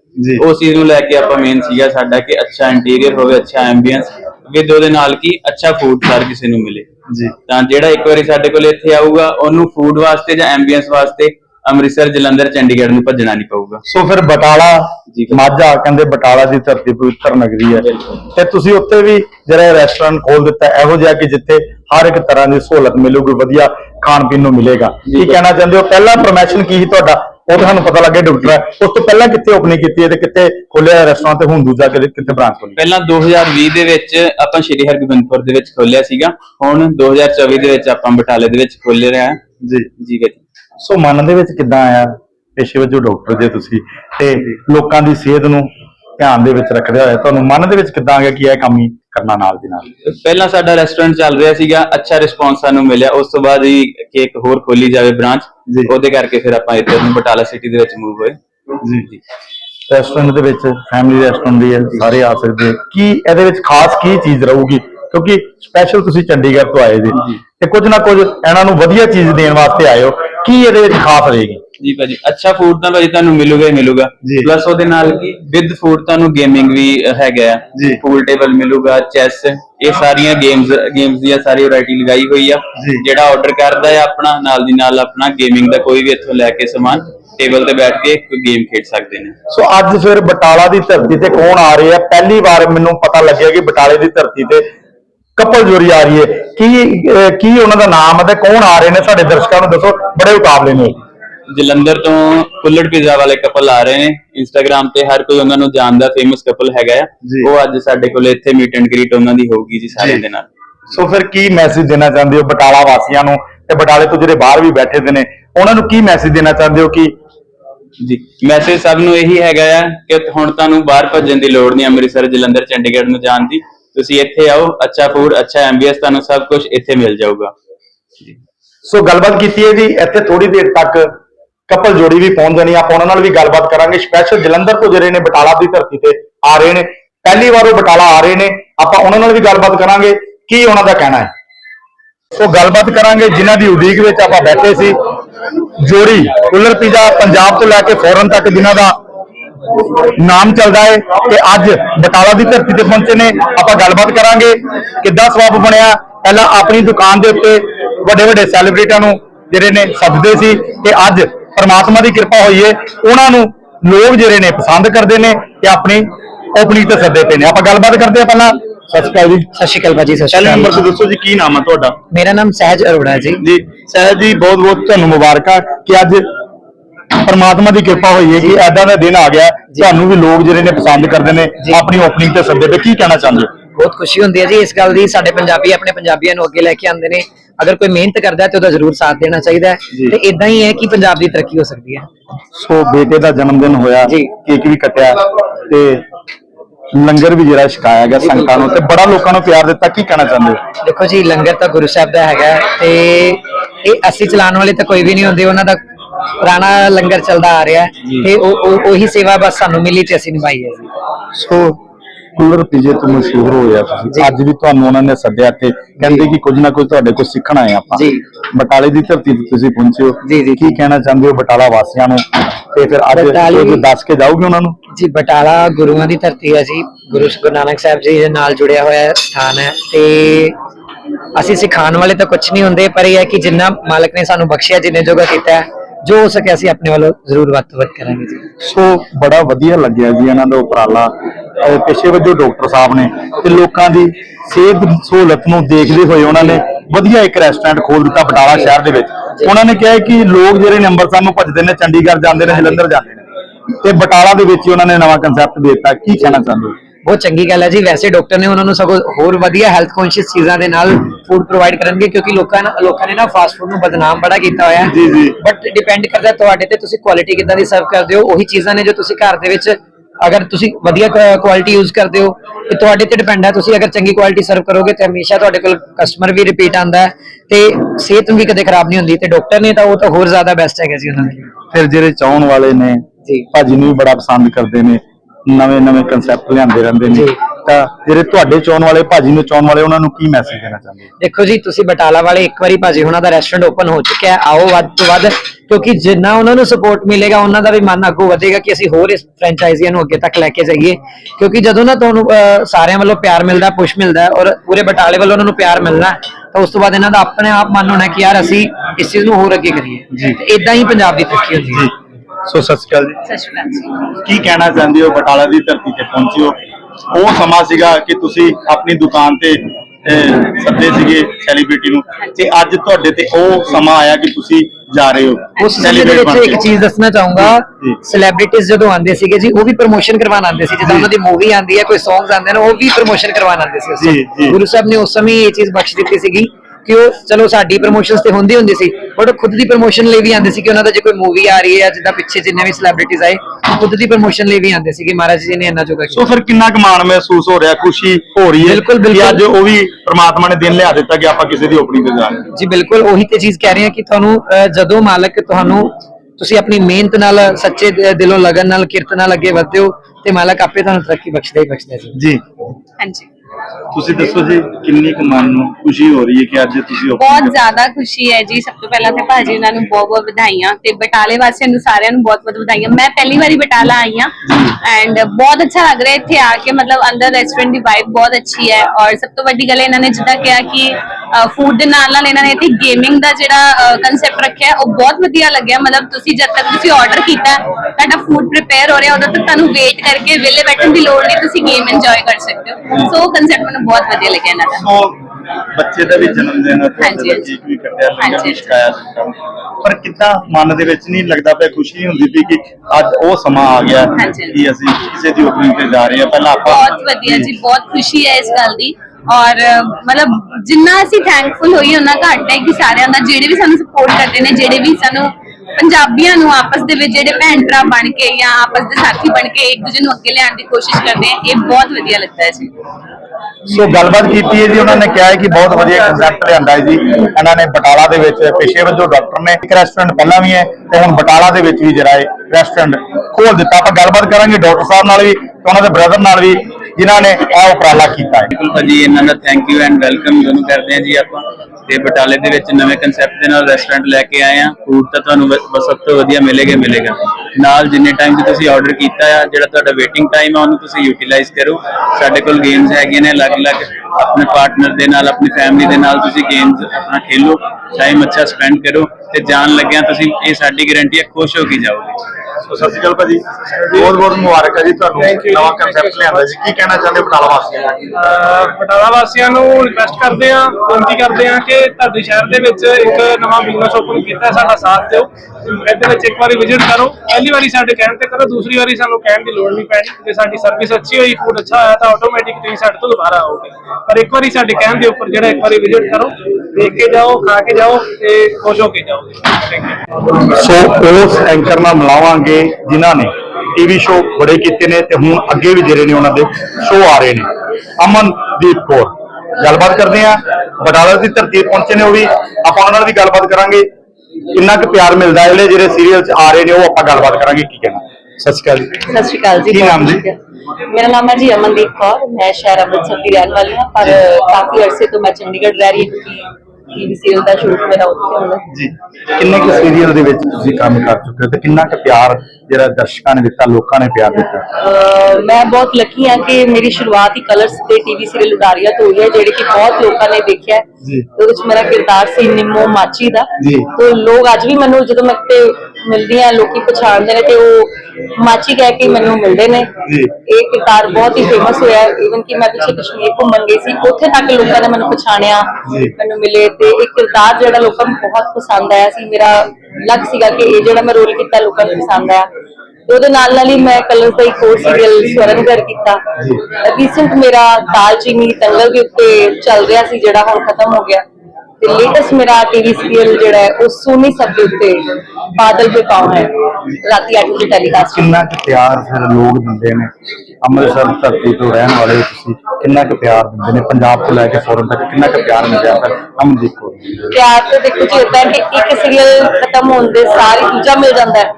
ਉਸ ਚੀਜ਼ ਨੂੰ ਲੈ ਕੇ ਆਪਾਂ ਮੇਨ ਸੀਗਾ ਸਾਡਾ ਕਿ ਅੱਛਾ ਇੰਟੀਰੀਅਰ ਹੋਵੇ ਅੱਛਾ ਐਂਬੀਐਂਸ ਵਿਦ ਉਹਦੇ ਨਾਲ ਕੀ ਅੱਛਾ ਫੂਡ ਹਰ ਕਿਸੇ ਨੂੰ ਮਿਲੇ। ਜੀ। ਤਾਂ ਜਿਹੜਾ ਇੱਕ ਵਾਰੀ ਸਾਡੇ ਕੋਲ ਇੱਥੇ ਆਊਗਾ ਉਹਨੂੰ ਫੂਡ ਵਾਸਤੇ ਜਾਂ ਐਂਬੀਐਂਸ ਵਾਸਤੇ ਅੰਮ੍ਰਿਤਸਰ ਜਲੰਧਰ ਚੰਡੀਗੜ੍ਹ ਨੂੰ ਭੱਜਣਾ ਨਹੀਂ ਪਊਗਾ। ਸੋ ਫਿਰ ਬਟਾਲਾ ਜੀ। ਮਾਝਾ ਕਹਿੰਦੇ ਬਟਾਲਾ ਦੀ ਧਰਤੀ ਪਵਿੱਤਰ ਨਗਰੀ ਹੈ। ਤੇ ਤੁਸੀਂ ਉੱਥੇ ਵੀ ਜਿਹੜਾ ਰੈਸਟੋਰੈਂਟ ਖੋਲ ਦਿੱਤਾ ਇਹੋ ਜਿਹਾ ਕਿ ਜਿੱਥੇ ਹਰ ਇੱਕ ਤਰ੍ਹਾਂ ਦੀ ਸਹੂਲਤ ਮਿਲੂਗੀ ਵਧੀਆ ਖਾਣ ਪੀਣ ਨੂੰ ਮਿਲੇਗਾ। ਜੀ। ਕੀ ਕਹਿਣਾ ਚਾਹੁੰਦੇ ਹੋ? ਪਹਿਲਾ ਪ੍ਰੋਮੋਸ਼ਨ ਕੀ ਸੀ ਤੁਹਾਡਾ? ਉਹ ਤੁਹਾਨੂੰ ਪਤਾ ਲੱਗੇ ਡਾਕਟਰ ਹੈ। ਉਸ ਤੋਂ ਪਹਿਲਾਂ ਕਿੱਥੇ ਓਪਨਿੰਗ ਕੀਤੀ ਹੈ ਤੇ ਕਿੱਥੇ ਖੋਲਿਆ ਰੈਸਟੋਰੈਂਟ ਤੇ ਹੁਣ ਦੂਜਾ ਕਿੱਥੇ ਬ੍ਰਾਂਚ ਖੋਲੀ ਪਹਿਲਾਂ 2020 ਦੇ ਵਿੱਚ ਆਪਾਂ ਸ਼੍ਰੀ ਹਰਗੋਬਿੰਦਪੁਰ ਦੇ ਵਿੱਚ ਖੋਲਿਆ ਸੀਗਾ। ਹੁਣ 2024 ਦੇ ਵਿੱਚ ਆਪਾਂ ਬਟਾਲੇ ਦੇ ਵਿੱਚ ਖੋਲ ਰਿਹਾ ਹਾਂ। ਜੀ। ਜੀ ਭਾਜੀ ਸੋ ਮਨ ਦੇ ਵਿੱਚ ਕਿੱਦਾਂ ਆਇਆ ਪੇਸ਼ੇ ਵਜੋਂ ਡਾਕਟਰ ਜੇ ਤੁਸੀਂ ਤੇ ਲੋਕਾਂ ਦੀ ਸਿਹਤ ਨੂੰ ਧਿਆਨ ਦੇ ਵਿੱਚ ਰੱਖਦੇ ਹੋਏ ਤੁਹਾਨੂੰ ਮਨ ਦੇ ਵਿੱਚ ਕਿੱਦਾਂ ਆ ਗਿਆ ਕਿ ਇਹ ਕੰਮ ਹੀ ਕਰਨਾ ਨਾਲ ਦੀ ਨਾਲ? ਪਹਿਲਾਂ ਸਾਡਾ ਰੈਸਟੋਰੈਂਟ ਚੱਲ ਰਿਹਾ ਸੀਗਾ ਅੱਛਾ ਰਿਸਪੌਂਸ ਸਾਨੂੰ ਮਿਲਿਆ। ਉਸ ਤੋਂ ਬਾਅਦ ਹੀ ਕਿ ਇੱਕ ਹੋਰ ਖੋਲੀ ਜਾਵੇ ਬ੍ਰਾਂਚ। ਉਹਦੇ ਕਰਕੇ ਫਿਰ ਆਪਾਂ ਇੱਧਰ ਨੂੰ ਬਟਾਲਾ ਸਿਟੀ ਦੇ ਵਿੱਚ ਮੂਵ ਹੋਏ। ਜੀ। ਜੀ ਰੈਸਟੋਰੈਂਟ ਦੇ ਵਿੱਚ ਫੈਮਿਲੀ ਰੈਸਟੋਰੈਂਟ ਦੀ ਹੈ ਸਾਰੇ ਆ ਸਕਦੇ ਕੀ ਇਹਦੇ ਵਿੱਚ ਖਾਸ ਕੀ ਚੀਜ਼ ਰਹੂਗੀ? ਕਿਉਂਕਿ ਸਪੈਸ਼ਲ ਤੁਸੀਂ ਚੰਡੀਗੜ੍ਹ ਤੋਂ ਆਏ ਜੀ। ਤੇ ਕੁਝ ਨਾ ਕੁਝ ਇਹਨਾਂ ਨੂੰ ਵਧੀਆ ਚੀਜ਼ ਦੇਣ ਵਾਸਤੇ ਆਏ ਹੋ ਕੀ ਇਹਦੇ ਵਿੱਚ ਖਾਸ ਰਹੇਗੀ? ਜੀ ਭਾਜੀ ਅੱਛਾ ਫੂਡ ਤਾਂ ਭਾਜੀ ਤੁਹਾਨੂੰ ਮਿਲੂਗਾ ਹੀ ਮਿਲੂਗਾ। ਪਲੱਸ ਉਹਦੇ ਨਾਲ ਕੀ ਵਿਦ ਫੂਡ ਤੁਹਾਨੂੰ ਗੇਮਿੰਗ ਵੀ ਹੈਗਾ ਜੀ। ਪੂਲ ਟੇਬਲ ਮਿਲੂਗਾ ਚੈਸ ਇਹ ਸਾਰੀਆਂ ਗੇਮਸ ਗੇਮਸ ਦੀਆਂ ਸਾਰੀ ਵੈਰਾਈਟੀ ਲਗਾਈ ਹੋਈ ਆ। ਜਿਹੜਾ ਆਰਡਰ ਕਰਦਾ ਹੈ ਆਪਣਾ ਨਾਲ ਦੀ ਨਾਲ ਆਪਣਾ ਗੇਮਿੰਗ ਦਾ ਕੋਈ ਵੀ ਇੱਥੋਂ ਲੈ ਕੇ ਸਮਾਨ ਟੇਬਲ ਤੇ ਬੈਠ ਕੇ ਕੋਈ ਗੇਮ ਖੇਡ ਸਕਦੇ ਨੇ। ਸੋ ਅੱਜ ਫਿਰ ਬਟਾਲਾ ਦੀ ਧਰਤੀ ਤੇ ਕੌਣ ਆ ਰਹੇ? ਆ ਪਹਿਲੀ ਵਾਰ ਮੈਨੂੰ ਪਤਾ ਲੱਗਿਆ ਕਿ ਬਟਾਲੇ ਦੀ ਧਰਤੀ ਤੇ ਕਪਲ ਜੋੜੀ ਆ ਰਹੀ ਹੈ। ਕੀ ਅਹ ਕੀ ਉਹਨਾਂ ਦਾ ਨਾਮ ਹੈ ਤੇ ਕੌਣ ਆ ਰਹੇ ਨੇ? ਸਾਡੇ ਦਰਸ਼ਕਾਂ ਨੂੰ ਦੱਸੋ ਬੜੇ ਉਤਾਵਲੇ ਨੇ। ਜਲੰਧਰ ਤੋਂ ਕੁੱਲੜ ਪੀਜ਼ਾ ਵਾਲੇ ਕਪਲ ਆ ਰਹੇ ਨੇ। ਇੰਸਟਾਗ੍ਰam ਤੇ ਹਰ ਕੋਈ ਉਹਨਾਂ ਨੂੰ ਜਾਣਦਾ ਫੇਮਸ ਕਪਲ ਹੈਗਾ ਆ। ਜੀ। ਉਹ ਅੱਜ ਸਾਡੇ ਕੋਲ ਇੱਥੇ ਮੀਟ ਐਂਡ ਗ੍ਰੀਟ ਉਹਨਾਂ ਦੀ ਹੋਊਗੀ ਜੀ ਸਾਰਿਆਂ ਜੀ। ਦੇ ਨਾਲ। ਸੋ ਫਿਰ ਕੀ ਮੈਸੇਜ ਦੇਣਾ ਚਾਹੁੰਦੇ ਹੋ ਬਟਾਲਾ ਵਾਸੀਆਂ ਨੂੰ? ਤੇ ਬਟਾਲੇ ਤੋਂ ਜਿਹੜੇ ਬਾਹਰ ਵੀ ਬੈਠੇ ਦੇ ਨੇ ਉਹਨਾਂ ਨੂੰ ਕੀ ਮੈਸੇਜ ਦੇਣਾ ਚਾਹੁੰਦੇ ਹੋ ਕਿ ਜੀ ਮੈਸੇਜ ਸਭ ਨੂੰ ਇਹੀ ਹੈਗਾ ਆ ਕਿ ਹੁਣ ਤੁਹਾਨੂੰ ਬਾਹਰ ਭੱਜਣ ਦੀ ਲੋੜ ਨਹੀਂ ਅੰਮ੍ਰਿਤਸਰ ਜਲੰਧਰ ਚੰਡੀਗੜ੍ਹ ਨੂੰ ਜਾਣ ਦੀ। ਤੁਸੀਂ ਇੱਥੇ ਆਓ, ਅੱਛਾ ਫੂਡ ਅੱਛਾ ਐਂਬੀਐਸ ਤੁਹਾਨੂੰ ਸਭ ਕੁਝ ਇੱਥੇ ਮਿਲ ਜਾਊਗਾ। ਸੋ ਗੱਲਬਾਤ ਕੀਤੀ ਹੈ ਜੀ, ਇੱਥੇ ਥੋੜੀ ਦੇਰ ਤੱਕ ਕਪਲ ਜੋੜੀ ਵੀ ਪਹੁੰਚ ਜਾਣੀ, ਆਪਾਂ ਉਹਨਾਂ ਨਾਲ ਵੀ ਗੱਲਬਾਤ ਕਰਾਂਗੇ। ਸਪੈਸ਼ਲ ਜਲੰਧਰ ਤੋਂ ਜਿਹੜੇ ਨੇ ਬਟਾਲਾ ਦੀ ਧਰਤੀ ਤੇ ਆ ਰਹੇ ਨੇ, ਪਹਿਲੀ ਵਾਰ ਉਹ ਬਟਾਲਾ ਆ ਰਹੇ ਨੇ, ਆਪਾਂ ਉਹਨਾਂ ਨਾਲ ਵੀ ਗੱਲਬਾਤ ਕਰਾਂਗੇ, ਕੀ ਉਹਨਾਂ ਦਾ ਕਹਿਣਾ ਹੈ। ਸੋ ਗੱਲਬਾਤ ਕਰਾਂਗੇ, ਜਿਨ੍ਹਾਂ ਦੀ ਉਡੀਕ ਵਿੱਚ ਆਪਾਂ ਬੈਠੇ ਸੀ, ਜੋੜੀ, ਕੁੱਲਰ ਪੀਜ਼ਾ ਪੰਜਾਬ ਤੋਂ ਲੈ ਕੇ ਫੋਰਨ ਤੱਕ, ਜਿਨ੍ਹਾਂ ਦਾ ਨਾਮ ਚੱਲਦਾ ਹੈ ਕਿ ਅੱਜ ਬਟਾਲਾ ਦੀ ਧਰਤੀ ਤੇ ਪਹੁੰਚੇ ਨੇ। ਆਪਾਂ ਗੱਲਬਾਤ ਕਰਾਂਗੇ ਕਿੱਦਾਂ ਸਵਾਬ ਬਣਿਆ। ਪਹਿਲਾਂ ਆਪਣੀ ਦੁਕਾਨ ਦੇ ਉੱਤੇ ਵੱਡੇ ਵੱਡੇ ਸੈਲੀਬ੍ਰਿਟੀਆਂ ਨੂੰ ਜਿਹੜੇ ਨੇ ਸੱਦਦੇ ਸੀ ਤੇ ਅੱਜ ਪਰਮਾਤਮਾ ਦੀ ਕਿਰਪਾ ਹੋਈ ਹੈ ਉਹਨਾਂ ਨੂੰ ਲੋਕ ਜਿਹੜੇ ਨੇ ਪਸੰਦ ਕਰਦੇ ਨੇ ਤੇ ਆਪਣੀ ਓਪਨਿੰਗ ਤੇ ਸੱਦੇ ਪਏ ਨੇ। ਆਪਾਂ ਗੱਲਬਾਤ ਕਰਦੇ ਹਾਂ ਪਹਿਲਾਂ। ਸਤਿ ਸ਼੍ਰੀ ਅਕਾਲ ਜੀ। ਸਤਿ ਸ਼੍ਰੀ ਅਕਾਲ ਭਾਜੀ ਸਤਿ ਸ਼੍ਰੀ ਅਕਾਲ। ਨੰਬਰ ਤੇ ਦੱਸੋ ਜੀ ਕੀ ਨਾਮ ਹੈ ਤੁਹਾਡਾ? ਮੇਰਾ ਨਾਮ ਸਹਿਜ ਅਰੋੜਾ ਜੀ। ਜੀ ਸਹਿਜ ਜੀ ਬਹੁਤ ਬਹੁਤ ਤੁਹਾਨੂੰ ਮੁਬਾਰਕਾਂ ਕਿ ਅੱਜ ਪਰਮਾਤਮਾ ਦੀ ਕਿਰਪਾ ਹੋਈ ਹੈ ਕਿ ਐਦਾਂ ਦਾ ਦਿਨ ਆ ਗਿਆ। ਤੁਹਾਨੂੰ ਵੀ ਲੋਕ ਜਿਹੜੇ ਨੇ ਪਸੰਦ ਕਰਦੇ ਨੇ ਆਪਣੀ ਓਪਨਿੰਗ ਤੇ ਸੱਦੇ ਤੇ ਕੀ ਕਹਿਣਾ ਚਾਹੁੰਦੇ? ਹੋ ਬਹੁਤ ਖੁਸ਼ੀ ਹੁੰਦੀ ਹੈ ਜੀ ਇਸ ਗੱਲ ਦੀ। ਸਾਡੇ ਪੰਜਾਬੀ ਆਪਣੇ ਪੰਜਾਬੀਆਂ ਨੂੰ ਅੱਗੇ ਲੈ ਕੇ ਆਉਂਦੇ ਨੇ। ਅਗਰ ਕੋਈ ਮਿਹਨਤ ਕਰਦਾ ਹੈ ਤੇ ਉਹਦਾ ਜ਼ਰੂਰ ਸਾਥ ਦੇਣਾ ਚਾਹੀਦਾ ਹੈ। ਤੇ ਇਦਾਂ ਹੀ ਹੈ ਕਿ ਪੰਜਾਬ ਦੀ ਤਰੱਕੀ ਹੋ ਸਕਦੀ ਹੈ। ਸੋ ਬੇਟੇ ਦਾ ਜਨਮ ਦਿਨ ਹੋਇਆ। ਕੇਕ ਵੀ ਕੱਟਿਆ ਤੇ ਲੰਗਰ ਵੀ ਜਿਹੜਾ ਛਕਾਇਆ ਗਿਆ ਸੰਗਤਾਂ ਨੂੰ ਤੇ ਬੜਾ ਲੋਕਾਂ ਨੂੰ ਪਿਆਰ ਦਿੱਤਾ। ਕੀ ਕਹਿਣਾ ਚਾਹੁੰਦੇ? ਹੋ ਦੇਖੋ ਜੀ ਲੰਗਰ ਤਾਂ ਗੁਰੂ ਸਾਹਿਬ ਦਾ ਹੈਗਾ ਤੇ ਇਹ ਅਸੀਂ ਚਲਾਉਣ ਵਾਲੇ ਤਾਂ ਕੋਈ ਵੀ ਨਹੀਂ ਹੁੰਦੇ। ਉਹਨਾਂ ਦਾ ਪੁਰਾਣਾ ਲੰਗਰ ਚੱਲਦਾ ਆ ਰਿਹਾ ਹੈ ਤੇ ਉਹ ਉਹ- ਸੇਵਾ ਬਸ ਸਾਨੂੰ ਮਿਲੀ ਤੇ ਅਸੀਂ ਨਿਭਾਈ ਹੈ ਜੀ। ਸੋ ਕੁੱਲਰ ਪੀਜੇ ਤੋਂ ਮਸ਼ਹੂਰ ਹੋਇਆ ਤੁਸੀਂ। ਅੱਜ ਵੀ ਤੁਹਾਨੂੰ ਉਹਨਾਂ ਨੇ ਸੱਦਿਆ ਤੇ ਕਹਿੰਦੇ ਕਿ ਕੁਝ ਨਾ ਕੁਝ ਤੁਹਾਡੇ ਕੋਲ ਸਿੱਖਣਾ ਹੈ ਆਪਾਂ। ਜੀ। ਬਟਾਲੇ ਦੀ ਧਰਤੀ ਤੇ ਤੁਸੀਂ ਪਹੁੰਚੇ ਹੋ। ਜੀ, ਜੀ। ਕੀ ਕਹਿਣਾ ਚਾਹੁੰਦੇ ਹੋ ਬਟਾਲਾ ਵਾਸੀਆਂ ਨੂੰ? ਤੇ ਫਿਰ ਅੱਜ ਕੁਝ ਦੱਸ ਕੇ ਜਾਓਗੇ ਉਹਨਾਂ ਨੂੰ? ਜੀ ਬਟਾਲਾ ਗੁਰੂਆਂ ਦੀ ਧਰਤੀ ਹੈ ਜੀ। ਗੁਰੂ ਗੁਰੂ ਨਾਨਕ ਸਾਹਿਬ ਜੀ ਦੇ ਨਾਲ ਜੁੜਿਆ ਹੋਇਆ ਸਥਾਨ ਹੈ ਤੇ ਅਸੀਂ ਸਿਖਾਉਣ ਵਾਲੇ ਤਾਂ ਕੁਝ ਨਹੀਂ ਹੁੰਦੇ ਪਰ ਇਹ ਹੈ ਕਿ ਜਿੰਨਾ ਮਾਲਕ ਨੇ ਸਾਨੂੰ ਬਖਸ਼ਿਆ ਜਿੰਨੇ ਜੋਗਾ ਕੀਤਾ ਹੈ ਜੋ ਹੋ ਸਕੇ ਅਸੀਂ ਆਪਣੇ ਵੱਲੋਂ ਜ਼ਰੂਰ ਵੱਧ ਤੋਂ ਵੱਧ ਕਰਾਂਗੇ ਜੀ। ਸੋ ਬੜਾ ਵਧੀਆ ਲੱਗਿਆ ਜੀ ਇਹਨਾਂ ਦਾ ਉਪਰਾਲਾ। ਅਹ ਪੇਸ਼ੇ ਵਜੋਂ ਡਾਕਟਰ ਸਾਹਿਬ ਨੇ ਤੇ ਲੋਕਾਂ ਦੀ ਸਿਹਤ ਸਹੂਲਤ ਨੂੰ ਦੇਖਦੇ ਹੋਏ ਉਹਨਾਂ ਨੇ ਵਧੀਆ ਇੱਕ ਰੈਸਟੋਰੈਂਟ ਖੋਲ ਦਿੱਤਾ ਬਟਾਲਾ ਸ਼ਹਿਰ ਦੇ ਵਿੱਚ। ਉਹਨਾਂ ਨੇ ਕਿਹਾ ਕਿ ਲੋਕ ਜਿਹੜੇ ਨੇ ਅੰਮ੍ਰਿਤਸਰ ਨੂੰ ਭੱਜਦੇ ਨੇ, ਚੰਡੀਗੜ੍ਹ ਜਾਂਦੇ ਨੇ, ਜਲੰਧਰ ਜਾਂਦੇ ਨੇ। ਤੇ ਬਟਾਲਾ ਦੇ ਵਿੱਚ ਹੀ ਉਹਨਾਂ ਨੇ ਨਵਾਂ ਕਨਸੈਪਟ ਦਿੱਤਾ। ਕੀ ਕਹਿਣਾ ਚਾਹੁੰਦੇ ਹੋ? ਬਹੁਤ ਚੰਗੀ ਗੱਲ ਹੈ ਜੀ। ਵੈਸੇ ਡਾਕਟਰ ਨੇ ਉਹਨਾਂ ਨੂੰ ਸਗੋਂ ਹੋਰ ਵਧੀਆ ਹੈਲਥ ਕੌਨਸ਼ੀਅਸ ਚੀਜ਼ਾਂ ਦੇ ਨਾਲ ਫੂਡ ਪ੍ਰੋਵਾਈਡ ਕਰਨਗੇ ਕਿਉਂਕਿ ਲੋਕਾਂ ਨੇ ਲੋਕਾਂ ਨੇ ਨਾ ਫਾਸਟ ਫੂਡ ਨੂੰ ਬਦਨਾਮ ਬੜਾ ਕੀਤਾ ਹੋਇਆ ਹੈ। ਜੀ, ਜੀ। ਬਟ ਡਿਪੈਂਡ ਕਰਦਾ ਤੁਹਾਡੇ ਤੇ ਤੁਸੀਂ ਕੁਆਲਿਟੀ ਕਿੱਦਾਂ ਦੀ ਸਰਵ ਕਰਦੇ ਹੋ। ਉਹੀ ਚੀਜ਼ਾਂ ਨੇ ਜੋ ਤੁਸੀਂ ਘਰ ਦੇ ਵਿੱਚ ਅਗਰ ਤੁਸੀਂ ਵਧੀਆ ਕੁਆਲਿਟੀ ਯੂਜ਼ ਕਰਦੇ ਹੋ ਤੇ ਤੁਹਾਡੇ ਤੇ ਡਿਪੈਂਡ ਹੈ। ਤੁਸੀਂ ਅਗਰ ਚੰਗੀ ਕੁਆਲਿਟੀ ਸਰਵ ਕਰੋਗੇ ਤੇ ਹਮੇਸ਼ਾ ਤੁਹਾਡੇ ਕੋਲ ਕਸਟਮਰ ਵੀ ਰਿਪੀਟ ਆਂਦਾ ਹੈ ਤੇ ਸਿਹਤ ਵੀ ਕਦੇ ਖਰਾਬ ਨਹੀਂ ਹੁੰਦੀ। ਤੇ ਡਾਕਟਰ ਨੇ ਤਾਂ ਉਹ ਤਾਂ ਹੋਰ ਜ਼ਿਆਦਾ ਬੈਸਟ ਹੈਗਾ ਜੀ ਉਹਨਾਂ ਦੇ। ਲਈ ਫਿਰ ਜਿਹੜੇ ਚਾਹਣ ਵਾਲੇ ਨੇ ਜੀ। ਭਾਜੀ ਨੂੰ ਵੀ ਬੜਾ ਪਸੰਦ ਕਰਦੇ ਨੇ। ਨਵੇਂ ਨਵੇਂ ਕਨਸੈਪਟ ਲਿਆਂਦੇ ਰਹਿੰਦੇ ਨੇ। ਤਾਂ ਜਿਹੜੇ ਤੁਹਾਡੇ ਚਾਹਣ ਵਾਲੇ ਭਾਜੀ ਨੂੰ ਚਾਹਣ ਵਾਲੇ ਉਹਨਾਂ ਨੂੰ ਕੀ ਮੈਸੇਜ ਦੇਣਾ ਚਾਹੁੰਦੇ ਦੇਖੋ ਜੀ ਤੁਸੀਂ ਬਟਾਲਾ ਵਾਲੇ ਇੱਕ ਵਾਰੀ ਭਾਜੀ ਹੁਣਾਂ ਦਾ ਰੈਸਟੋਰੈਂਟ ਓਪਨ ਹੋ ਚੁੱਕਿਆ ਹੈ। ਆਓ ਵੱਧ ਤੋਂ ਵੱਧ ਕਿਉਂਕਿ ਜਿੰਨਾ ਉਹਨਾਂ ਨੂੰ ਸਪੋਰਟ ਮਿਲੇਗਾ ਉਹਨਾਂ ਦਾ ਵੀ ਮਨ ਅੱਗੋਂ ਵਧੇਗਾ ਕਿ ਅਸੀਂ ਹੋਰ ਇਸ ਫਰੈਂਚਾਈਜ਼ੀਆਂ ਨੂੰ ਅੱਗੇ ਤੱਕ ਲੈ ਕੇ ਜਾਈਏ। ਕਿਉਂਕਿ ਜਦੋਂ ਨਾ ਤੁਹਾਨੂੰ ਸਾਰਿਆਂ ਵੱਲੋਂ ਪਿਆਰ ਮਿਲਦਾ ਪੁਸ਼ ਮਿਲਦਾ ਹੈ ਔਰ ਪੂਰੇ ਬਟਾਲੇ ਵੱਲੋਂ ਉਹਨਾਂ ਨੂੰ ਪਿਆਰ ਮਿਲਣਾ ਤਾਂ ਉਸ ਤੋਂ ਬਾਅਦ ਇਹਨਾਂ ਦਾ ਆਪਣੇ ਆਪ ਮਨ ਹੋਣਾ ਕਿ ਯਾਰ ਅਸੀਂ ਇਸ ਚੀਜ਼ ਨੂੰ ਹੋਰ ਅੱਗੇ ਕਰੀਏ। ਜੀ। ਇਦਾਂ ਹੀ ਪੰਜਾਬ ਦੀ ਤਰੱਕੀ ਹੁੰਦੀ ਹੈ। ਸੋ ਸਤਿ ਸ਼੍ਰੀ ਅਕਾਲ ਜੀ। ਸਤਿ ਸ਼੍ਰੀ ਅਕਾਲ ਜੀ। ਕੀ ਕਹਿਣਾ ਚਾਹੁੰਦੇ ਹੋ ਬਟਾਲਾ ਦੀ ਧਰਤੀ ਤੇ ਪਹੁੰਚੇ ਹੋ? ਉਹ ਸਮਾਂ ਸੀਗਾ ਕਿ ਤੁਸੀਂ ਆਪਣੀ ਦੁਕਾਨ ਤੇ ਸੱਦੇ ਸੀਗੇ ਸੈਲੀਬ੍ਰਿਟੀ ਨੂੰ। ਤੇ ਅੱਜ ਤੁਹਾਡੇ ਤੇ ਉਹ ਸਮਾਂ ਆਇਆ ਕਿ ਤੁਸੀਂ ਜਾ ਰਹੇ ਹੋ। ਉਸ celebrate ਵਿੱਚ ਇੱਕ। ਚੀਜ਼ ਦੱਸਣਾ ਚਾਹੂੰਗਾ। ਸੈਲੀਬ੍ਰਿਟੀਜ਼ ਜਦੋਂ ਆਉਂਦੇ ਸੀਗੇ ਜੀ ਉਹ ਵੀ ਪ੍ਰੋਮੋਸ਼ਨ ਕਰਵਾਉਣ ਆਉਂਦੇ ਸੀ। ਜਦੋਂ ਉਹਨਾਂ ਦੀ ਮੂਵੀ ਆਉਂਦੀ ਹੈ ਕੋਈ Songs ਆਉਂਦੇ ਨੇ ਉਹ ਵੀ ਪ੍ਰੋਮੋਸ਼ਨ ਕਰਵਾਉਣ ਆਉਂਦੇ ਸੀ। ਜੀ। ਗੁਰੂ ਸਾਹਿਬ ਨੇ ਉਸ ਸਮੇਂ ਇਹ ਚੀਜ਼ ਬਖਸ਼ ਦਿੱਤੀ ਸੀਗੀ। ਕਿ ਉਹ ਚਲੋ ਸਾਡੀ ਪ੍ਰੋਮੋਸ਼ਨਸ ਤੇ ਹੁੰਦੀ ਹੁੰਦੀ ਸੀ ਬਟ ਖੁਦ ਦੀ ਪ੍ਰੋਮੋਸ਼ਨ ਲਈ ਵੀ ਆਉਂਦੇ ਸੀ ਕਿ ਉਹਨਾਂ ਦਾ ਜੇ ਕੋਈ ਮੂਵੀ ਆ ਰਹੀ ਹੈ ਜਾਂ ਜਿੱਦਾਂ ਪਿੱਛੇ ਜਿੰਨੇ ਵੀ ਸੈਲੀਬ੍ਰਿਟੀਜ਼ ਆਏ ਖੁਦ ਦੀ ਪ੍ਰੋਮੋਸ਼ਨ ਲਈ ਵੀ ਆਉਂਦੇ ਸੀ ਕਿ ਮਹਾਰਾਜ ਜੀ ਨੇ ਇੰਨਾ ਜੋਗਾ ਸੋ ਫਿਰ ਕਿੰਨਾ ਕੁ ਮਾਣ ਮਹਿਸੂਸ ਹੋ ਰਿਹਾ ਖੁਸ਼ੀ ਹੋ ਰਹੀ ਹੈ ਬਿਲਕੁਲ, ਬਿਲਕੁਲ। ਅੱਜ ਉਹ ਵੀ ਪ੍ਰਮਾਤਮਾ ਨੇ ਦਿਨ ਲਿਆ ਦਿੱਤਾ ਕਿ ਆਪਾਂ ਕਿਸੇ ਦੀ ਓਪਨਿੰਗ ਤੇ ਜਾ ਰਹੇ ਹਾਂ ਜੀ ਬਿਲਕੁਲ। ਉਹੀ ਤੇ ਚੀਜ਼ ਕਹਿ ਰਹੇ ਹਾਂ ਕਿ ਤੁਹਾਨੂੰ ਜਦੋਂ ਮਾਲਕ ਤੁਹਾਨੂੰ ਤੁਸੀਂ ਆਪਣੀ ਮਿਹਨਤ ਨਾਲ ਸੱਚੇ ਦਿਲੋਂ ਲਗਨ ਨਾਲ ਕਿਰਤ ਨਾਲ ਅੱਗੇ ਵਧਦੇ ਹੋ ਤੇ ਮਾਲਕ ਆਪੇ ਤੁਹਾਨੂੰ ਤਰੱਕੀ ਬਖਸ਼ਦਾ ਹੀ ਬਖਸ਼ਦਾ ਜੀ। ਜੀ। ਹਾਂਜੀ। ਤੁਸੀਂ ਦੱਸੋ ਜੀ ਕਿੰਨੀ ਕੁ ਮਨ ਨੂੰ ਖੁਸ਼ੀ ਹੋ ਰਹੀ ਹੈ ਕਿ ਅੱਜ ਤੁਸੀਂ ਬਹੁਤ ਜ਼ਿਆਦਾ ਖੁਸ਼ੀ ਹੈ ਜੀ। ਸਭ ਤੋਂ ਪਹਿਲਾਂ ਤੇ ਭਾਜੀ ਉਹਨਾਂ ਨੂੰ ਬਹੁਤ ਬਹੁਤ ਵਧਾਈਆਂ ਤੇ ਬਟਾਲੇ ਵਾਸੀਆਂ ਨੂੰ ਸਾਰਿਆਂ ਨੂੰ ਬਹੁਤ ਬਹੁਤ ਵਧਾਈਆਂ। ਮੈਂ ਪਹਿਲੀ ਵਾਰੀ ਬਟਾਲਾ ਆਈ ਹਾਂ ਐਂਡ ਬਹੁਤ ਅੱਛਾ ਲੱਗ ਰਿਹਾ ਇੱਥੇ ਆ ਕੇ। ਮਤਲਬ ਅੰਦਰ ਰੈਸਟੋਰੈਂਟ ਦੀ ਵਾਈਬ ਬਹੁਤ ਅੱਛੀ ਹੈ ਔਰ ਸਭ ਤੋਂ ਵੱਡੀ ਗੱਲ ਇਹਨਾਂ ਨੇ ਜਿੱਦਾਂ ਕਿਹਾ ਕਿ ਫੂਡ ਦੇ ਨਾਲ ਨਾਲ ਇਹਨਾਂ ਨੇ ਇੱਥੇ ਗੇਮਿੰਗ ਦਾ ਜਿਹੜਾ ਕਨਸੈਪਟ ਰੱਖਿਆ ਹੈ, ਉਹ ਬਹੁਤ ਵਧੀਆ ਲੱਗਿਆ। ਮਤਲਬ ਤੁਸੀਂ ਜਦ ਤੱਕ ਤੁਸੀਂ ਆਰਡਰ ਕੀਤਾ ਤੁਹਾਡਾ ਫੂਡ ਪ੍ਰਿਪੇਅਰ ਹੋ ਰਿਹਾ ਉਦੋਂ ਤੱਕ ਤੁਹਾਨੂੰ ਵੇਟ ਕਰਕੇ ਵਿਲੇ ਬੈਠਣ ਦੀ ਲੋੜ ਨਹੀਂ ਤੁਸੀਂ ਗੇਮ ਇੰਜੋਏ ਕਰ ਸਕਦੇ ਹੋ। ਸੋ ਕਨਸੈਪਟ ਮੈਨੂੰ ਬਹੁਤ ਵਧੀਆ ਲੱਗਿਆ ਇਹਨਾਂ ਦਾ ਬੱਚੇ ਦਾ ਵੀ ਜਨਮ ਦਿਨ ਹੈ ਹਾਂਜੀ। ਵੀ ਕੱਟਿਆ ਲੰਗਰ ਵੀ। ਛਕਾਇਆ ਪਰ ਕਿੱਦਾਂ ਮਨ ਦੇ ਵਿੱਚ ਨਹੀਂ ਲੱਗਦਾ ਪਿਆ ਖੁਸ਼ੀ ਹੁੰਦੀ ਪਈ ਕਿ ਅੱਜ ਉਹ ਸਮਾਂ ਆ ਗਿਆ ਹਾਂਜੀ। ਕਿ ਅਸੀਂ ਕਿਸੇ ਦੀ ਓਪਨਿੰਗ ਤੇ ਜਾ ਰਹੇ ਹਾਂ ਪਹਿਲਾਂ ਆਪਾਂ ਬਹੁਤ ਵਧੀਆ ਜੀ ਬਹੁਤ ਖੁਸ਼ੀ ਹੈ ਇਸ ਗੱਲ ਦੀ ਔਰ ਅਹ, ਮਤਲਬ ਜਿੰਨਾ ਅਸੀਂ ਥੈਂਕਫੁਲ ਹੋਈ ਉਹਨਾਂ ਘੱਟ ਹੈ ਕਿ ਸਾਰਿਆਂ ਦਾ ਜਿਹੜੇ ਵੀ ਸਾਨੂੰ ਸਪੋਰਟ ਕਰਦੇ ਨੇ ਜਿਹੜੇ ਵੀ ਸਾਨੂੰ ਪੰਜਾਬੀਆਂ ਨੂੰ ਆਪਸ ਦੇ ਵਿੱਚ ਜਿਹੜੇ ਭੈਣ ਭਰਾ ਬਣ ਕੇ ਜਾਂ ਆਪਸ ਦੇ ਸਾਥੀ ਬਣ ਕੇ ਇੱਕ ਦੂਜੇ ਨੂੰ ਅੱਗੇ ਲਿਆਉਣ ਦੀ ਕੋਸ਼ਿਸ਼ ਕਰਦੇ ਆ ਇਹ ਬਹੁਤ ਵਧੀਆ ਲੱਗਦਾ ਹੈ ਜੀ। ਸੋ ਗੱਲਬਾਤ ਕੀਤੀ ਹੈ ਜੀ ਉਹਨਾਂ ਨੇ ਕਿਹਾ ਹੈ ਕਿ ਬਹੁਤ ਵਧੀਆ ਕਨਸੈਪਟ ਲਿਆਂਦਾ ਹੈ ਜੀ। ਇਹਨਾਂ ਨੇ ਬਟਾਲਾ ਦੇ ਵਿੱਚ ਪੇਸ਼ੇ ਵਜੋਂ ਡਾਕਟਰ ਨੇ ਇੱਕ ਰੈਸਟੋਰੈਂਟ ਪਹਿਲਾਂ ਵੀ ਹੈ ਤੇ ਹੁਣ ਬਟਾਲਾ ਦੇ ਵਿੱਚ ਵੀ ਜਿਹੜਾ ਹੈ ਰੈਸਟੋਰੈਂਟ ਖੋਲ ਦਿੱਤਾ। ਆਪਾਂ ਗੱਲਬਾਤ ਕਰਾਂਗੇ ਡਾਕਟਰ ਸਾਹਿਬ ਨਾਲ ਵੀ ਤੇ ਉਹਨਾਂ ਦੇ ਬ੍ਰਦਰ ਨਾਲ ਵੀ ਜਿਨ੍ਹਾਂ ਨੇ ਇਹ ਉਪਰਾਲਾ ਕੀਤਾ ਹੈ। ਬਿਲਕੁਲ ਭਾਜੀ ਇਹਨਾਂ ਦਾ ਥੈਂਕ ਯੂ ਐਂਡ ਵੈਲਕਮ ਦੋਨੋਂ ਕਰਦੇ ਹਾਂ ਜੀ ਆਪਾਂ। ਤੇ ਬਟਾਲੇ ਦੇ ਵਿੱਚ ਨਵੇਂ ਕਨਸੈਪਟ ਦੇ ਨਾਲ ਰੈਸਟੋਰੈਂਟ ਲੈ ਕੇ ਆਏ ਆ ਫੂਡ ਤਾਂ ਤੁਹਾਨੂੰ ਬ- ਬਸ ਸਭ ਤੋਂ ਵਧੀਆ ਮਿਲੇਗਾ ਹੀ ਮਿਲੇਗਾ। ਨਾਲ ਜਿੰਨੇ ਟਾਈਮ 'ਚ ਤੁਸੀਂ ਆਰਡਰ ਕੀਤਾ ਆ, ਜਿਹੜਾ ਤੁਹਾਡਾ ਵੇਟਿੰਗ ਟਾਈਮ ਆ, ਉਹਨੂੰ ਤੁਸੀਂ ਯੂਟਿਲਾਈਜ਼ ਕਰੋ। ਸਾਡੇ ਕੋਲ ਗੇਮਸ ਹੈਗੀਆਂ ਨੇ, ਅਲੱਗ-ਅਲੱਗ ਆਪਣੇ ਪਾਰਟਨਰ ਦੇ ਨਾਲ, ਆਪਣੀ ਫੈਮਿਲੀ ਦੇ ਨਾਲ ਤੁਸੀਂ ਗੇਮਸ ਆਪਣਾ ਖੇਲੋ। ਟਾਈਮ ਅੱਛਾ ਸਪੈਂਡ ਕਰੋ ਤੇ ਜਾਣ ਲੱਗਿਆ ਤੁਸੀਂ, ਇਹ ਸਾਡੀ ਗਾਰੰਟੀ ਹੈ ਖੁਸ਼ ਹੋ ਕੇ ਜਾਓਗੇ। ਸੋ ਸਤਿ ਸ਼੍ਰੀ ਅਕਾਲ ਭਾਜੀ। ਬਹੁਤ ਬਹੁਤ ਮੁਬਾਰਕ ਹੈ ਜੀ ਤੁਹਾਨੂੰ ਨਵਾਂ ਕਨਸੈਪਟ ਲਿਆਂਦਾ ਜੀ। ਕੀ ਕਹਿਣਾ ਚਾਹੁੰਦੇ ਬਟਾਲਾ ਵਾਸੀਆਂ ਨੂੰ? ਬਟਾਲਾ ਵਾਸੀਆਂ ਨੂੰ ਰਿਕਵੈਸਟ ਕਰਦੇ ਆ ਬੇਨਤੀ ਕਰਦੇ ਆ ਕਿ ਤੁਹਾਡੇ ਸ਼ਹਿਰ ਦੇ ਵਿੱਚ ਇੱਕ ਨਵਾਂ ਬਿਜ਼ਨਸ ਓਪਨ ਕੀਤਾ ਸਾਡਾ ਸਾਥ ਦਿਓ। ਇਹਦੇ ਵਿੱਚ ਇੱਕ ਵਾਰੀ ਵਿਜ਼ਿਟ ਕਰੋ। ਪਹਿਲੀ ਵਾਰੀ ਸਾਡੇ ਕਹਿਣ ਤੇ ਕਰੋ ਦੂਸਰੀ ਵਾਰੀ ਸਾਨੂੰ ਕਹਿਣ ਦੀ ਲੋੜ ਨਹੀਂ ਪੈਣੀ। ਜੇ ਸਾਡੀ ਸਰਵਿਸ ਅੱਛੀ ਹੋਈ ਫੂਡ ਅੱਛਾ ਹੋਇਆ ਤਾਂ ਆਟੋਮੈਟਿਕ ਤੁਸੀਂ ਸਾਡੇ ਤੋਂ ਦੁਬਾਰਾ ਆਓਗੇ। ਪਰ ਇੱਕ ਵਾਰੀ ਸਾਡੇ ਕਹਿਣ ਦੇ ਉੱਪਰ ਜਿਹੜਾ ਇੱਕ ਵਾਰੀ ਵਿਜ਼ਿਟ ਕਰੋ। ਦੇਖ ਕੇ ਜਾਓ, ਖਾ ਕੇ ਜਾਓ ਤੇ ਖੁਸ਼ ਹੋ ਕੇ ਜਾਓ। ਸੋ ਉਸ ਐਂਕਰ ਨਾਲ ਮਿਲਾਵਾਂਗੇ ਜਿਨ੍ਹਾਂ ਨੇ ਟੀਵੀ ਸ਼ੋਅ ਬੜੇ ਕੀਤੇ ਨੇ ਤੇ ਹੁਣ ਅੱਗੇ ਵੀ ਜਿਹੜੇ ਨੇ ਉਹਨਾਂ ਦੇ ਸ਼ੋਅ ਆ ਰਹੇ ਨੇ। ਅਮਨਦੀਪ ਕੌਰ, ਗੱਲਬਾਤ ਕਰਦੇ ਆ ਬਟਾਲਾ ਦੀ ਧਰਤੀ ਪਹੁੰਚੇ ਨੇ ਉਹ ਵੀ। ਆਪਾਂ ਉਹਨਾਂ ਨਾਲ ਵੀ ਗੱਲਬਾਤ ਕਰਾਂਗੇ। ਕਿੰਨਾ ਕੁ ਪਿਆਰ ਮਿਲਦਾ ਹੈ ਜਿਹੜੇ ਜਿਹੜੇ ਸੀਰੀਅਲ 'ਚ ਆ ਰਹੇ ਨੇ, ਉਹ ਆਪਾਂ ਗੱਲਬਾਤ ਕਰਾਂਗੇ, ਕੀ ਕਹਿਣਾ। ਸਤਿ ਸ਼੍ਰੀ ਅਕਾਲ ਜੀ। ਸਤਿ ਸ਼੍ਰੀ ਅਕਾਲ ਜੀ। ਕੀ ਨਾਮ ਜੀ? ਮੇਰਾ ਨਾਮ ਹੈ ਜੀ ਅਮਨਦੀਪ ਕੌਰ। ਮੈਂ ਸ਼ਹਿਰ ਅੰਮ੍ਰਿਤਸਰ ਦੀ ਰਹਿਣ ਵਾਲੀ ਹਾਂ ਪਰ ਕਾਫੀ ਅਰਸੇ ਤੋਂ ਮੈਂ ਚੰਡੀਗੜ੍ਹ ਰਹਿ ਰਹੀ ਹਾਂ ਕਿਉਂਕਿ ਟੀਵੀ ਸੀਰੀਅਲ ਦਾ ਸ਼ੂਟ ਮੇਰਾ ਉੱਥੇ ਹੁੰਦਾ ਜੀ ਕਿੰਨੇ ਕੁ ਸੀਰੀਅਲ ਦੇ ਵਿੱਚ ਤੁਸੀਂ ਕੰਮ ਕਰ ਚੁੱਕੇ ਹੋ ਤੇ ਕਿੰਨਾ ਕੁ ਪਿਆਰ ਜਿਹੜਾ ਦਰਸ਼ਕਾਂ ਨੇ ਦਿੱਤਾ ਲੋਕਾਂ ਨੇ ਪਿਆਰ ਦਿੱਤਾ? ਅਹ ਮੈਂ ਬਹੁਤ ਲੱਕੀ ਹਾਂ ਕਿ ਮੇਰੀ ਸ਼ੁਰੂਆਤ ਹੀ ਕਲਰਸ ਦੇ ਟੀਵੀ ਸੀਰੀਅਲ ਉਦਾਰੀਆ ਤੋਂ ਹੋਈ ਹੈ ਜਿਹੜੇ ਕਿ ਬਹੁਤ ਲੋਕਾਂ ਨੇ ਦੇਖਿਆ ਹੈ। ਜੀ। ਤੇ ਉਹਦੇ ਵਿੱਚ ਮੇਰਾ ਕਿਰਦਾਰ ਸੀ ਨਿੰਮੋ ਮਾਚੀ ਦਾ। ਜੀ। ਤੇ ਲੋਕ ਅੱਜ ਵੀ ਮੈਨੂੰ ਜਦੋਂ ਮੈਂ ਮਿਲਦੀ ਹਾਂ ਲੋਕੀ ਪਛਾਣਦੇ ਨੇ ਤੇ ਉਹ ਮਾਚੀ ਕਹਿ ਕੇ ਮੈਨੂੰ ਮਿਲਦੇ ਨੇ। ਜੀ। ਇਹ ਕਿਰਦਾਰ ਬਹੁਤ ਹੀ ਫੇਮਸ ਹੋਇਆ। ਇਵਨ ਕਿ ਮੈਂ ਪਿੱਛੇ ਕਸ਼ਮੀਰ ਘੁੰਮਣ ਗਈ ਸੀ ਉੱਥੇ ਤੱਕ ਲੋਕਾਂ ਨੇ ਮੈਨੂੰ ਪਛਾਣਿਆ ਜੀ। ਮੈਨੂੰ ਮਿਲੇ ਤੇ ਇਹ ਕਿਰਦਾਰ ਜਿਹੜਾ ਲੋਕਾਂ ਨੂੰ ਬਹੁਤ ਪਸੰਦ ਆਇਆ ਸੀ। ਮੇਰਾ ਲੱਗ ਸੀਗਾ ਕਿ ਇਹ ਜਿਹੜਾ ਮੈਂ ਰੋਲ ਕੀਤਾ ਲੋਕਾਂ ਨੂੰ ਪਸੰਦ ਆਇਆ। ਤੇ ਉਹਦੇ ਨਾਲ ਨਾਲ ਹੀ ਮੈਂ ਕਲਰਸ ਦਾ ਇੱਕ ਹੋਰ ਸੀਰੀਅਲ ਸਵਰਨਗਰ ਕੀਤਾ। ਰੀਸੈਂਟ ਮੇਰਾ ਦਾਲਚੀਨੀ ਦੰਗਲ ਦੇ ਉੱਤੇ ਚੱਲ ਰਿਹਾ ਸੀ ਜਿਹੜਾ ਹੁਣ ਖਤਮ ਹੋ ਗਿਆ। ਤੇ ਲੇਟੈਸਟ ਮੇਰਾ ਟੀਵੀ ਸੀਰੀਅਲ ਜਿਹੜਾ ਹੈ ਉਹ ਸੋਨੀ ਸਭ ਦੇ ਉੱਤੇ ਬਾਦਲ पे ਪਾਉ ਹੈ। ਰਾਤੀ 8 ਵਜੇ ਟੈਲੀਕਾਸਟ ਕਿੰਨਾ ਕੁ ਪਿਆਰ ਫਿਰ ਲੋਕ ਦਿੰਦੇ ਨੇ? ਅੰਮ੍ਰਿਤਸਰ ਧਰਤੀ ਤੋਂ ਰਹਿਣ ਵਾਲੇ ਤੁਸੀਂ ਕਿੰਨਾ ਕੁ ਪਿਆਰ ਦਿੰਦੇ ਨੇ? ਪੰਜਾਬ ਤੋਂ ਲੈ ਕੇ ਫੋਰਨ ਤੱਕ ਕਿੰਨਾ ਕੁ ਪਿਆਰ ਮਿਲਿਆ ਅਮਨਦੀਪ ਕੌਰ ਨੂੰ? ਪਿਆਰ ਤੇ ਦੇਖੋ ਜੀ ਏਦਾਂ ਕਿ ਇੱਕ ਸੀਰੀਅਲ ਖਤਮ ਹੋਣ ਦੇ ਸਾਰ ਹੀ ਦੂਜਾ ਮਿਲ ਜਾਂਦਾ ਹੈ।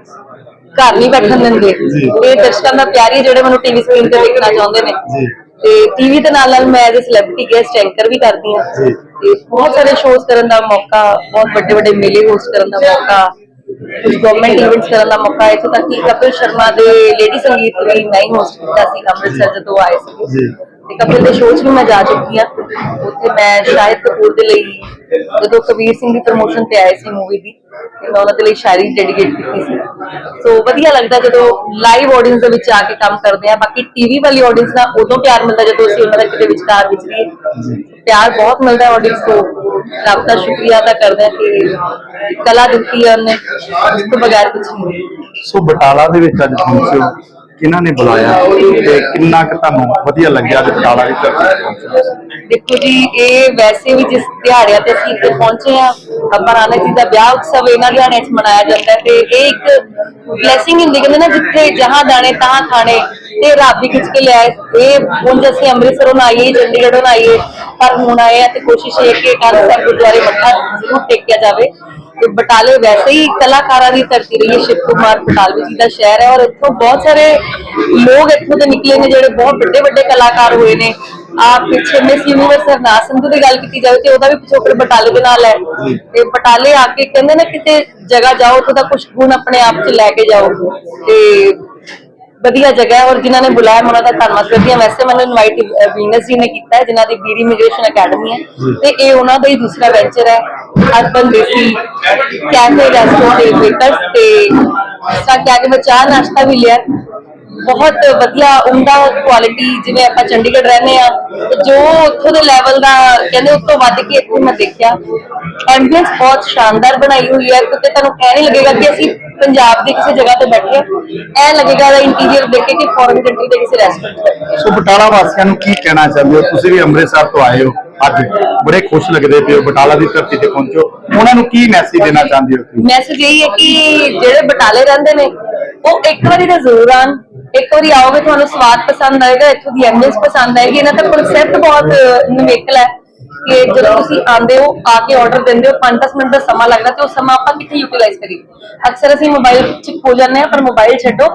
ਘਰ ਨਹੀਂ ਬੈਠਣ ਦਿੰਦੇ। ਇਹ ਦਰਸ਼ਕਾਂ ਦਾ ਪਿਆਰ ਹੀ ਜਿਹੜੇ ਮੈਨੂੰ ਟੀਵੀ ਸਕਰੀਨ ਤੇ ਦੇਖਣਾ ਚਾਹੁੰਦੇ ਨੇ। ਜੀ। ਤੇ ਟੀਵੀ ਦੇ ਨਾਲ ਨਾਲ ਮੈਂ ਐਜ਼ ਸੈਲਿਬ੍ਰਿਟੀ ਗੈਸਟ ਐਂਕਰ ਵੀ ਕਰਦੀ ਹਾਂ। ਤੇ ਬਹੁਤ ਸਾਰੇ ਸ਼ੋਜ਼ ਕਰਨ ਦਾ ਮੌਕਾ ਬਹੁਤ ਵੱਡੇ ਵੱਡੇ ਮੇਲੇ ਹੋਸਟ ਕਰਨ ਦਾ ਮੌਕਾ ਕੁਝ ਗਵਰਨਮੈਂਟ ਇਵੈਂਟਸ ਕਰਨ ਦਾ ਮੌਕਾ ਇੱਥੋਂ ਤੱਕ ਕਿ ਕਪਿਲ ਸ਼ਰਮਾ ਦੇ ਲੇਡੀ ਸੰਗੀਤ ਵੀ ਮੈਂ ਹੀ ਹੋਸਟ ਕੀਤਾ ਸੀ ਅੰਮ੍ਰਿਤਸਰ ਜਦੋਂ ਆਏ ਸੀ ਜੀ। ਤੇ ਕਪਿਲ ਦੇ ਸ਼ੋਅ 'ਚ ਵੀ ਮੈਂ ਜਾ ਚੁੱਕੀ ਆ ਉੱਥੇ ਮੈਂ ਸ਼ਾਹਿਦ ਕਪੂਰ ਦੇ ਲਈ ਜਦੋਂ ਕਬੀਰ ਸਿੰਘ ਦੀ ਪ੍ਰੋਮੋਸ਼ਨ ਤੇ ਆਏ ਸੀ ਮੂਵੀ ਦੀ, ਤੇ ਮੈਂ ਉਹਨਾਂ ਦੇ ਲਈ ਸ਼ਾਇਰੀ ਡੈਡੀਕੇਟ ਕੀਤੀ ਸੀ। ਸੋ ਵਧੀਆ ਲੱਗਦਾ ਜਦੋਂ ਲਾਈਵ ਆਡੀਅנס ਦੇ ਵਿੱਚ ਆ ਕੇ ਕੰਮ ਕਰਦੇ ਆ। ਬਾਕੀ ਟੀਵੀ ਵਾਲੀ ਆਡੀਅנס ਨਾਲ ਉਦੋਂ ਪਿਆਰ ਮਿਲਦਾ ਜਦੋਂ ਅਸੀਂ ਉਹਨਾਂ ਦਾ ਕਿਤੇ ਵਿਚਾਰ ਵਿਚਰੀਏ ਪਿਆਰ ਬਹੁਤ ਮਿਲਦਾ ਆਡੀਅנס ਤੋਂ। ਰੱਬ ਦਾ ਸ਼ੁਕਰੀਆ ਦਾ ਕਰਦੇ ਆ ਕਿ ਕਲਾ ਦਿੱਤੀ ਆ ਉਹਨੇ। ਉਸ ਤੋਂ ਬਗੈਰ ਕੁਝ ਨਹੀਂ। ਸੋ ਬਟਾਲਾ ਦੇ ਵਿੱਚ ਅੱਜ ਪਹੁੰਚੇ ਕਿਹਨਾਂ ਨੇ ਬੁਲਾਇਆ ਤੇ ਕਿੰਨਾ ਕੁ ਤੁਹਾਨੂੰ ਵਧੀਆ ਲੱਗਿਆ ਅੱਜ ਦੀ ਧਰਤੀ ਦੇਖੋ ਜੀ, ਇਹ ਵੈਸੇ ਵੀ ਜਿਸ ਦਿਹਾੜਿਆਂ ਤੇ ਅਸੀਂ ਇੱਥੇ ਪਹੁੰਚੇ ਆ ਬਾਬਾ ਨਾਨਕ ਜੀ ਦਾ ਵਿਆਹ ਉਤਸਵ ਇਹਨਾਂ ਦਿਹਾੜਿਆਂ 'ਚ ਮਨਾਇਆ ਜਾਂਦਾ ਤੇ ਇਹ ਇੱਕ ਬਲੇਸਿੰਗ ਹੁੰਦੀ ਕਹਿੰਦੇ ਨਾ, ਜਿੱਥੇ ਜਹਾਂ ਦਾਣੇ ਤਹਾਂ ਖਾਣੇ, ਤੇ ਰੱਬ ਵੀ ਖਿੱਚ ਕੇ ਲਿਆਏ। ਇਹ ਹੁਣ ਜੇ ਅਸੀਂ ਅੰਮ੍ਰਿਤਸਰੋਂ ਆਈਏ, ਚੰਡੀਗੜ੍ਹੋਂ ਆਈਏ, ਪਰ ਹੁਣ ਆਏ ਆ ਤੇ ਕੋਸ਼ਿਸ਼ ਹੈ ਕਿ ਕਾਲ ਸਾਹਿਬ ਗੁਰਦੁਆਰੇ ਮੱਥਾ ਜ਼ਰੂਰ ਟੇਕਿਆ ਜਾਵੇ। ਬਟਾਲੇ ਵੈਸੇ ਹੀ ਕਲਾਕਾਰਾਂ ਦੀ ਧਰਤੀ ਰਹੀ ਹੈ, ਸ਼ਿਵ ਕੁਮਾਰ ਬਟਾਲਵੀ ਜੀ ਦਾ ਸ਼ਹਿਰ ਹੈ ਔਰ ਇੱਥੋਂ ਬਹੁਤ ਸਾਰੇ ਲੋਕ ਇੱਥੋਂ ਦੇ ਨਿਕਲੇ ਨੇ ਜਿਹੜੇ ਬਹੁਤ ਵੱਡੇ ਵੱਡੇ ਕਲਾਕਾਰ ਹੋਏ ਨੇ। ਆ ਪਿੱਛੇ ਮਿਸ ਯੂਨੀਵਰਸ ਹਰਨਾਥ ਸੰਧੂ ਦੀ ਗੱਲ ਕੀਤੀ ਜਾਵੇ ਤੇ ਉਹਦਾ ਵੀ ਪਿਛੋਕੜ ਬਟਾਲੇ ਦੇ ਨਾਲ ਹੈ। ਤੇ ਬਟਾਲੇ ਆ ਕੇ ਕਹਿੰਦੇ ਨੇ ਕਿਤੇ ਜਗ੍ਹਾ ਜਾਓ ਉੱਥੋਂ ਦਾ ਕੁਝ ਗੁਣ ਆਪਣੇ ਆਪ 'ਚ ਲੈ ਕੇ ਜਾਓ। ਤੇ ਵਧੀਆ ਜਗ੍ਹਾ ਹੈ ਔਰ ਜਿਨ੍ਹਾਂ ਨੇ ਬੁਲਾਇਆ ਮੈਂ ਉਹਨਾਂ ਦਾ ਧੰਨਵਾਦ ਕਰਦੀ ਹਾਂ। ਵੈਸੇ ਮੈਨੂੰ ਇਨਵਾਈਟ ਵੀਨਸ ਜੀ ਨੇ ਕੀਤਾ ਹੈ ਜਿਨ੍ਹਾਂ ਦੀ ਬੀਰੀ ਇਮੀਗ੍ਰੇਸ਼ਨ ਅਕੈਡਮੀ ਹੈ। ਤੇ ਇਹ ਉਹਨਾਂ ਦਾ ਹੀ ਦੂਸਰਾ ਵੈਂਚਰ ਹੈ ਅਰਬਨ ਦੇਸੀ ਕੈਫੇ ਰੈਸਟੋਰੈਂਟ ਦੇ ਵੇਟਰਸ ਤੇ ਸਾ ਕਹਿ ਕੇ ਚਾਹ ਨਾਸ਼ਤਾ ਵੀ ਲਿਆ। ਬਹੁਤ ਵਧੀਆ ਉਮਦਾ ਕੁਆਲਿਟੀ ਜਿਵੇਂ ਆਪਾਂ ਚੰਡੀਗੜ੍ਹ ਰਹਿੰਦੇ ਆ ਜੋ ਉੱਥੋਂ ਦੇ ਲੈਵਲ ਦਾ ਕਹਿੰਦੇ ਉਸ ਤੋਂ ਵੱਧ ਕੇ ਇੱਥੇ ਮੈਂ ਦੇਖਿਆ। ਐਂਬੀਐਂਸ ਬਹੁਤ ਸ਼ਾਨਦਾਰ ਬਣਾਈ ਹੋਈ ਹੈ। ਕਿਤੇ ਤੁਹਾਨੂੰ ਨਹੀਂ ਲੱਗੇਗਾ ਕਿ ਅਸੀਂ ਪੰਜਾਬ ਦੀ ਕਿਸੇ ਜਗ੍ਹਾ ਤੇ ਬੈਠੇ ਐ ਲੱਗੇਗਾ ਦਾ ਇੰਟੀਰੀਅਰ ਦੇਖ ਕੇ ਕਿ ਫੋਰਨ ਕੰਟਰੀ ਦੇ ਕਿਸੇ ਰੈਸਟੋਰੈਂਟ। ਸੋ ਬਟਾਲਾ ਵਾਸੀਆਂ ਨੂੰ ਕੀ ਕਹਿਣਾ ਚਾਹੁੰਦੇ ਹੋ ਤੁਸੀਂ ਵੀ ਅੰਮ੍ਰਿਤਸਰ ਤੋਂ ਆਏ ਹੋ ਅੱਜ ਬੜੇ ਖੁਸ਼ ਲੱਗਦੇ ਪਏ ਹੋ ਬਟਾਲਾ ਦੀ ਧਰਤੀ ਤੇ ਪਹੁੰਚੋ ਉਹਨਾਂ ਨੂੰ ਕੀ ਮੈਸੇਜ ਦੇਣਾ ਚਾਹੁੰਦੇ ਹੋ ਤੁਸੀਂ? ਮੈਸੇਜ ਇਹ ਹੈ ਕਿ ਜਿਹੜੇ ਬਟਾਲੇ ਰਹਿੰਦੇ ਨੇ ਉਹ ਇੱਕ ਵਾਰੀ ਤਾਂ ਜ਼ਰੂਰ ਆਣ ਇੱਕ ਵਾਰੀ ਆਓਗੇ ਤੁਹਾਨੂੰ ਸਵਾਦ ਪਸੰਦ ਆਏਗਾ ਇੱਥੋਂ ਦੀ ਐਮਬੀਐਂਸ ਪਸੰਦ ਆਏਗੀ ਇਹਨਾਂ ਦਾ ਕਨਸੈਪਟ ਬਹੁਤ ਨਿਵੇਕਲ ਹੈ ਕਿ ਜਦੋਂ ਤੁਸੀਂ ਆਂਦੇ ਹੋ, ਆ ਕੇ ਆਰਡਰ ਦਿੰਦੇ ਹੋ 5-10 ਮਿੰਟ ਦਾ ਸਮਾਂ ਲੱਗਦਾ ਤੇ ਉਹ ਸਮਾਂ ਆਪਾਂ ਕਿੱਥੇ ਯੂਟਿਲਾਈਜ਼ ਕਰੀਏ? ਅਕਸਰ ਅਸੀਂ ਮੋਬਾਈਲ 'ਚ ਖੋ ਜਾਂਦੇ ਆ ਪਰ ਮੋਬਾਈਲ ਛੱਡੋ।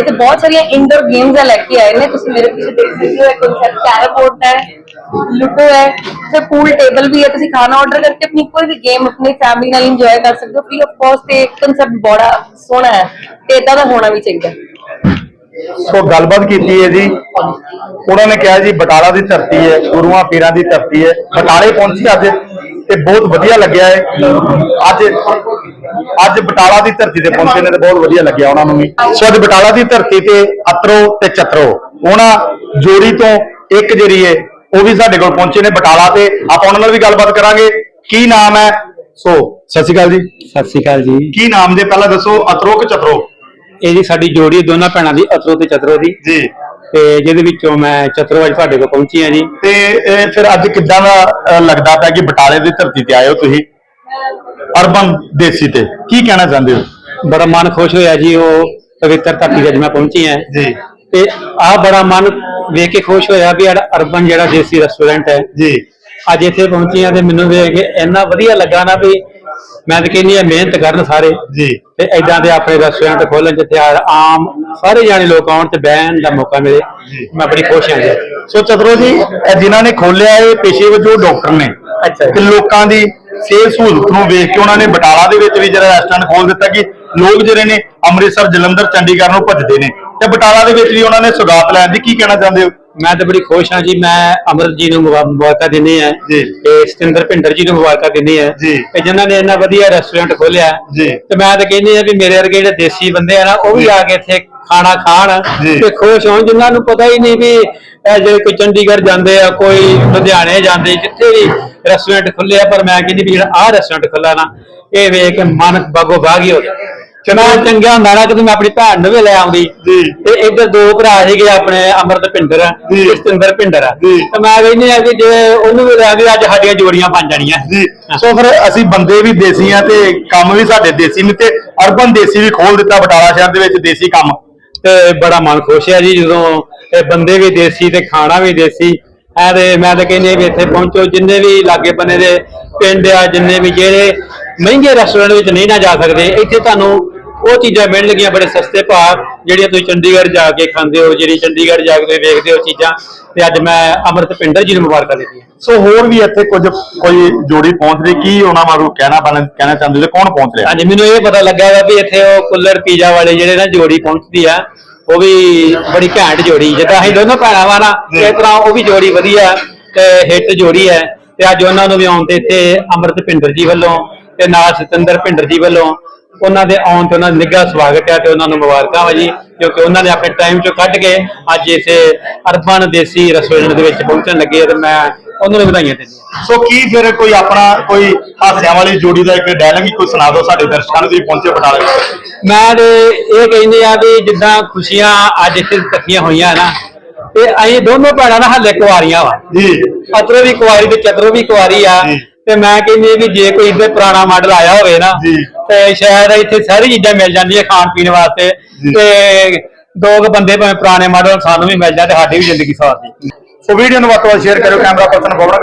ਇੱਥੇ ਬਹੁਤ ਸਾਰੀਆਂ ਇੰਡੋਰ ਗੇਮਸ ਆ ਲੈ ਕੇ ਆਏ ਨੇ। ਤੁਸੀਂ ਮੇਰੇ ਪਿੱਛੇ ਦੇਖ ਸਕਦੇ ਹੋ, ਇੱਕ ਕਨਸੈਪਟ ਕੈਰਮ ਬੋਰਡ ਹੈ ਲੁੱਡੋ ਹੈ ਤੇ ਪੂਲ ਟੇਬਲ ਵੀ ਹੈ। ਤੁਸੀਂ ਖਾਣਾ ਆਰਡਰ ਕਰਕੇ ਆਪਣੀ ਕੋਈ ਵੀ ਗੇਮ ਆਪਣੀ ਫੈਮਿਲੀ ਨਾਲ ਇੰਜੋਏ ਕਰ ਸਕਦੇ ਹੋ। ਫ੍ਰੀ ਆਫ ਕਾਸਟ ਤੇ ਕਨਸੈਪਟ ਬੜਾ ਸੋਹਣਾ ਹੈ। ਤੇ ਇਦਾਂ ਦਾ ਹੋਣਾ ਵੀ ਚਾਹੀਦਾ। ਸੋ ਗੱਲਬਾਤ ਕੀਤੀ ਹੈ ਜੀ। ਉਹਨਾਂ ਨੇ ਕਿਹਾ ਜੀ ਬਟਾਲਾ ਦੀ ਧਰਤੀ ਹੈ ਗੁਰੂਆਂ ਪੀਰਾਂ ਦੀ ਧਰਤੀ ਹੈ। ਬਟਾਲੇ ਪਹੁੰਚੀ ਅੱਜ ਤੇ ਬਹੁਤ ਵਧੀਆ ਲੱਗਿਆ ਹੈ। ਅੱਜ ਅੱਜ ਬਟਾਲਾ ਦੀ ਧਰਤੀ ਤੇ ਪਹੁੰਚੇ ਨੇ ਤੇ ਬਹੁਤ ਵਧੀਆ ਲੱਗਿਆ ਉਹਨਾਂ ਨੂੰ ਵੀ। ਸੋ ਅੱਜ ਬਟਾਲਾ ਦੀ ਧਰਤੀ ਤੇ ਅਤਰੋ ਤੇ ਚਤਰੋ ਉਹਨਾਂ ਜੋੜੀ ਤੋਂ ਇੱਕ ਜਿਹੜੀ ਹੈ ਉਹ ਵੀ ਸਾਡੇ ਕੋਲ ਪਹੁੰਚੇ ਨੇ ਬਟਾਲਾ ਤੇ। ਆਪਾਂ ਉਹਨਾਂ ਨਾਲ ਵੀ ਗੱਲਬਾਤ ਕਰਾਂਗੇ। ਕੀ ਨਾਮ ਹੈ? ਸੋ ਸਤਿ ਸ਼੍ਰੀ ਅਕਾਲ ਜੀ। ਸਤਿ ਸ਼੍ਰੀ ਅਕਾਲ ਜੀ। ਕੀ ਨਾਮ ਜੇ? ਪਹਿਲਾਂ ਦੱਸੋ ਅਤਰੋ ਕਿ ਚਤਰੋ? ਇਹ ਜੀ ਸਾਡੀ ਜੋੜੀ ਦੋਨਾਂ ਭੈਣਾਂ ਦੀ ਅਤਰੋ ਤੇ ਚਤਰੋ ਦੀ। ਜੀ। ਤੇ ਜਿਹਦੇ ਵਿੱਚੋਂ ਮੈਂ ਚਤੁਰਵਾਜ ਤੁਹਾਡੇ ਕੋਲ ਪਹੁੰਚੀ ਹਾਂ ਜੀ। ਤੇ ਇਹ ਫਿਰ ਅੱਜ ਕਿੱਦਾਂ ਦਾ ਅਹ, ਲੱਗਦਾ ਪਿਆ ਕਿ ਬਟਾਲੇ ਦੀ ਧਰਤੀ ਤੇ ਆਏ ਹੋ ਤੁਸੀਂ? ਅਰਬਨ ਦੇਸੀ ਤੇ ਕੀ ਕਹਿਣਾ ਚਾਹੁੰਦੇ ਹੋ? ਬੜਾ ਮਨ ਖੁਸ਼ ਹੋਇਆ ਜੀ ਉਹ ਪਵਿੱਤਰ ਧਰਤੀ ਤੇ ਅੱਜ ਮੈਂ ਪਹੁੰਚੀ ਹਾਂ। ਜੀ। ਤੇ ਆ ਬੜਾ ਮਨ ਵੇਖ ਕੇ ਖੁਸ਼ ਹੋਇਆ ਵੀ ਜਿਹੜਾ ਅਰਬਨ ਜਿਹੜਾ ਦੇਸੀ ਰੈਸਟੋਰੈਂਟ ਹੈ। ਜੀ। ਅੱਜ ਇੱਥੇ ਪਹੁੰਚੀ ਹਾਂ ਤੇ ਮੈਨੂੰ ਵੇਖ ਕੇ ਇੰਨਾ ਵਧੀਆ ਲੱਗਾ ਨਾ ਵੀ ਮੈਂ ਤਾਂ ਕਹਿੰਦੀ ਆ ਮਿਹਨਤ ਕਰਨ ਸਾਰੇ। ਜੀ। ਤੇ ਐਦਾਂ ਦੇ ਆਪਣੇ ਰੈਸਟੋਰੈਂਟ ਖੋਲਣ ਜਿੱਥੇ ਆਮ ਸਾਰੇ ਜਾਣੇ ਲੋਕ ਆਉਣ ਤੇ ਬਹਿਣ ਦਾ ਮੌਕਾ ਮਿਲੇ ਮੈਂ ਬੜੀ ਖੁਸ਼ ਹਾਂ ਜੀ। ਸੋ ਚਤਰੋ ਜੀ ਇਹ ਜਿਨ੍ਹਾਂ ਨੇ ਖੋਲਿਆ ਇਹ ਪੇਸ਼ੇ ਵਜੋਂ ਡਾਕਟਰ ਨੇ। ਅੱਛਾ ਤੇ ਲੋਕਾਂ ਦੀ ਸਿਹਤ ਸਹੂਲਤ ਨੂੰ ਵੇਖ ਕੇ ਉਹਨਾਂ ਨੇ ਬਟਾਲਾ ਦੇ ਵਿੱਚ ਵੀ ਜਿਹੜਾ ਰੈਸਟੋਰੈਂਟ ਖੋਲ ਦਿੱਤਾ ਕਿ ਲੋਕ ਜਿਹੜੇ ਨੇ ਅੰਮ੍ਰਿਤਸਰ ਜਲੰਧਰ ਚੰਡੀਗੜ੍ਹ ਨੂੰ ਭੱਜਦੇ ਨੇ। ਤੇ ਬਟਾਲਾ ਦੇ ਵਿੱਚ ਵੀ ਉਹਨਾਂ ਨੇ ਸੁਗਾਤ ਲੈਣ ਦੀ ਕੀ ਕਹਿਣਾ ਚਾਹੁੰਦੇ ਹੋ? ਮੈਂ ਤਾਂ ਬੜੀ ਖੁਸ਼ ਹਾਂ ਜੀ ਮੈਂ ਅਮਰਤ ਜੀ ਨੂੰ ਮੁਬਾ- ਮੁਬਾਰਕਾਂ ਦਿੰਦੇ ਆ ਜੀ। ਤੇ ਸਤਿੰਦਰ ਭਿੰਡਰ ਜੀ ਨੂੰ ਮੁਬਾਰਕਾਂ ਦਿੰਦੇ ਆ ਜੀ। ਤੇ ਜਿਨ੍ਹਾਂ ਨੇ ਇੰਨਾ ਵਧੀਆ ਰੈਸਟੋਰੈਂਟ ਖੋਲਿਆ ਜੀ। ਤੇ ਮੈਂ ਤਾਂ ਕਹਿੰਦੀ ਆ ਵੀ ਮੇਰੇ ਵਰਗੇ ਜਿਹੜੇ ਦੇਸੀ ਬੰਦੇ ਆ ਨਾ ਉਹ ਵੀ ਆ ਕੇ ਇੱਥੇ ਖਾਣਾ ਖਾਣ ਜੀ। ਤੇ ਖੁਸ਼ ਹੋਣ ਜਿਨ੍ਹਾਂ ਨੂੰ ਪਤਾ ਹੀ ਨਹੀਂ ਵੀ ਇਹ ਜਿਹੜੇ ਕੋਈ ਚੰਡੀਗੜ੍ਹ ਜਾਂਦੇ ਆ ਕੋਈ ਲੁਧਿਆਣੇ ਜਾਂਦੇ ਜਿੱਥੇ ਵੀ ਰੈਸਟੋਰੈਂਟ ਖੁੱਲੇ ਆ ਪਰ ਮੈਂ ਕਹਿੰਦੀ ਵੀ ਜਿਹੜਾ ਆਹ ਰੈਸਟੋਰੈਂਟ ਖੁੱਲਾ ਨਾ ਇਹ ਵੇਖ ਕੇ ਮਨ ਬਾਗੋ ਬਾਗ ਹੀ ਹੋ ਗਿਆ ਚੰਗਾ। ਚੰਗਾ ਹੁੰਦਾ ਨਾ ਕਿ ਮੈਂ ਆਪਣੀ ਭੈਣ ਨੂੰ ਵੀ ਲੈ ਆਉਂਦੀ। ਜੀ। ਤੇ ਇੱਧਰ ਦੋ ਭਰਾ ਸੀਗੇ ਆਪਣੇ ਅਮਰਤ ਭਿੰਡਰ ਜੀ। ਤੇ ਸਤਿੰਦਰ ਭਿੰਡਰ ਜੀ। ਤੇ ਮੈਂ ਕਹਿੰਦੀ ਆ ਕਿ ਜੇ ਉਹਨੂੰ ਵੀ ਲੈ ਗਏ ਅੱਜ ਸਾਡੀਆਂ ਜੋੜੀਆਂ ਬਣ ਜਾਣੀਆਂ। ਜੀ। ਸੋ ਫਿਰ ਅਸੀਂ ਬੰਦੇ ਵੀ ਦੇਸੀ ਆ ਤੇ ਕੰਮ ਵੀ ਸਾਡੇ ਦੇਸੀ ਨੇ ਤੇ ਅਰਬਨ ਦੇਸੀ ਵੀ ਖੋਲ ਦਿੱਤਾ ਬਟਾਲਾ ਸ਼ਹਿਰ ਦੇ ਵਿੱਚ ਦੇਸੀ ਕੰਮ। ਤੇ ਬੜਾ ਮਨ ਖੁਸ਼ ਹੈ ਜੀ ਜਦੋਂ ਇਹ ਬੰਦੇ ਵੀ ਦੇਸੀ ਤੇ ਖਾਣਾ ਵੀ ਦੇਸੀ। ਐ ਤੇ ਮੈਂ ਤਾਂ ਕਹਿੰਦੀ ਵੀ ਇੱਥੇ ਪਹੁੰਚੋ ਜਿੰਨੇ ਵੀ ਲਾਗੇ ਬੰਨੇ ਦੇ ਪਿੰਡ ਆ ਜਿੰਨੇ ਵੀ ਜਿਹੜੇ ਮਹਿੰਗੇ ਰੈਸਟੋਰੈਂਟ ਵਿੱਚ ਨਹੀਂ ਨਾ ਜਾ ਸਕਦੇ ਇੱਥੇ ਤੁਹਾਨੂੰ ਉਹ ਚੀਜ਼ਾਂ ਮਿਲਣਗੀਆਂ ਬੜੇ ਸਸਤੇ ਭਾਅ ਜਿਹੜੀਆਂ ਤੁਸੀਂ ਚੰਡੀਗੜ੍ਹ ਜਾ ਕੇ ਖਾਂਦੇ ਹੋ ਜਿਹੜੀ ਚੰਡੀਗੜ੍ਹ ਜਾ ਕੇ ਤੁਸੀਂ ਵੇਖਦੇ ਹੋ ਚੀਜ਼ਾਂ ਤੇ ਅੱਜ ਮੈਂ ਅਮਰਤ ਪਿੰਡਰ ਜੀ ਨੂੰ ਮੁਬਾਰਕਾਂ ਦਿੰਦੀ ਹਾਂ ਸੋ ਹੋਰ ਵੀ ਇੱਥੇ ਕੁਝ ਕੋਈ ਜੋੜੀ ਪਹੁੰਚ ਰਹੀ ਕੀ ਉਹਨਾਂ ਬਾਰੇ ਕਹਿਣਾ ਬਣ ਕਹਿਣਾ ਚਾਹੁੰਦੇ ਹੋ ਕੌਣ ਪਹੁੰਚ ਰਿਹਾ? ਹਾਂਜੀ ਮੈਨੂੰ ਇਹ ਪਤਾ ਲੱਗਾ ਵਾ ਵੀ ਇੱਥੇ ਉਹ ਕੁੱਲਰ ਪੀਜ਼ਾ ਵਾਲੇ ਜਿਹੜੇ ਨਾ ਜੋੜੀ ਪਹੁੰਚਦੀ ਆ ਉਹ ਵੀ ਬੜੀ ਘੈਂਟ ਜੋੜੀ, ਜਿੱਦਾਂ ਅਸੀਂ ਦੋਨੋਂ ਭੈਣਾਂ ਵਾ ਨਾ ਇਸ ਤਰ੍ਹਾਂ ਉਹ ਵੀ ਜੋੜੀ ਵਧੀਆ ਤੇ ਹਿੱਟ ਜੋੜੀ ਹੈ। ਤੇ ਅੱਜ ਉਹਨਾਂ ਨੂੰ ਵੀ ਆਉਣ ਤੇ ਇੱਥੇ ਅੰਮ੍ਰਿਤ ਭਿੰਡਰ ਜੀ ਵੱਲੋਂ ਤੇ ਨਾਲ ਸਤਿੰਦਰ ਭਿੰਡਰ ਜੀ ਵੱਲੋਂ ਉਹਨਾਂ ਦੇ ਆਉਣ ਤੇ ਉਹਨਾਂ ਦਾ ਨਿੱਘਾ ਸਵਾਗਤ ਹੈ ਤੇ ਉਹਨਾਂ ਨੂੰ ਮੁਬਾਰਕਾਂ ਵਾ ਜੀ, ਕਿਉਂਕਿ ਉਹਨਾਂ ਨੇ ਆਪਣੇ ਟਾਈਮ ਚੋਂ ਕੱਢ ਕੇ ਅੱਜ ਇਸੇ ਅਰਬਨ ਦੇਸੀ ਰੈਸਟੋਰੈਂਟ ਦੇ ਵਿੱਚ ਪਹੁੰਚਣ ਲੱਗੇ ਤੇ ਮੈਂ ਉਹਨਾਂ ਨੂੰ ਵਧਾਈਆਂ ਦਿੰਦੀ ਸੋ ਕੀ ਫਿਰ ਕੋਈ ਆਪਣਾ ਕੋਈ ਹਾਸਿਆਂ ਵਾਲੀ ਜੋੜੀ ਦਾ ਇੱਕ ਡਾਇਲੌਗ ਹੀ ਕੋਈ ਸੁਣਾ ਦਿਓ ਸਾਡੇ ਦਰਸ਼ਕਾਂ ਨੂੰ ਤੁਸੀਂ ਪਹੁੰਚੇ ਬਟਾਲੇ ਮੈਂ ਤੇ ਇਹ ਕਹਿੰਦੇ ਆ ਵੀ ਜਿੱਦਾਂ ਖੁਸ਼ੀਆਂ ਅੱਜ ਇੱਥੇ ਇਕੱਠੀਆਂ ਹੋਈਆਂ ਨਾ ਤੇ ਅਸੀਂ ਦੋਨੋਂ ਭੈਣਾਂ ਨਾ ਹੱਲੇ ਕੁਆਰੀਆਂ ਵਾ ਜੀ ਅਤਰੋ ਵੀ ਕੁਆਰੀ ਤੇ ਚਤਰੋ ਵੀ ਕੁਆਰੀ ਆ ਜੀ। ਤੇ ਮੈਂ ਕਹਿੰਦੀ ਵੀ ਜੇ ਕੋਈ ਇੱਧਰ ਪੁਰਾਣਾ ਮਾਡਲ ਆਇਆ ਹੋਵੇ ਨਾ ਜੀ। ਤੇ ਸ਼ਾਇਦ ਇੱਥੇ ਸਾਰੀ ਚੀਜ਼ਾਂ ਮਿਲ ਜਾਂਦੀਆਂ ਖਾਣ ਪੀਣ ਵਾਸਤੇ ਜੀ। ਤੇ ਦੋ ਕੁ ਬੰਦੇ ਭਾਵੇਂ ਪੁਰਾਣੇ ਮਾਡਲ ਸਾਨੂੰ ਵੀ ਮਿਲ ਜਾਣ ਤੇ ਸਾਡੀ ਵੀ ਜ਼ਿੰਦਗੀ ਸਾਥ ਦੀ ਸੋ ਵੀਡੀਓ ਨੂੰ ਵੱਧ ਤੋਂ ਵੱਧ ਸ਼ੇਅਰ ਕਰਿਓ ਕੈਮਰਾ ਪਰਸਨ ਪਵਨ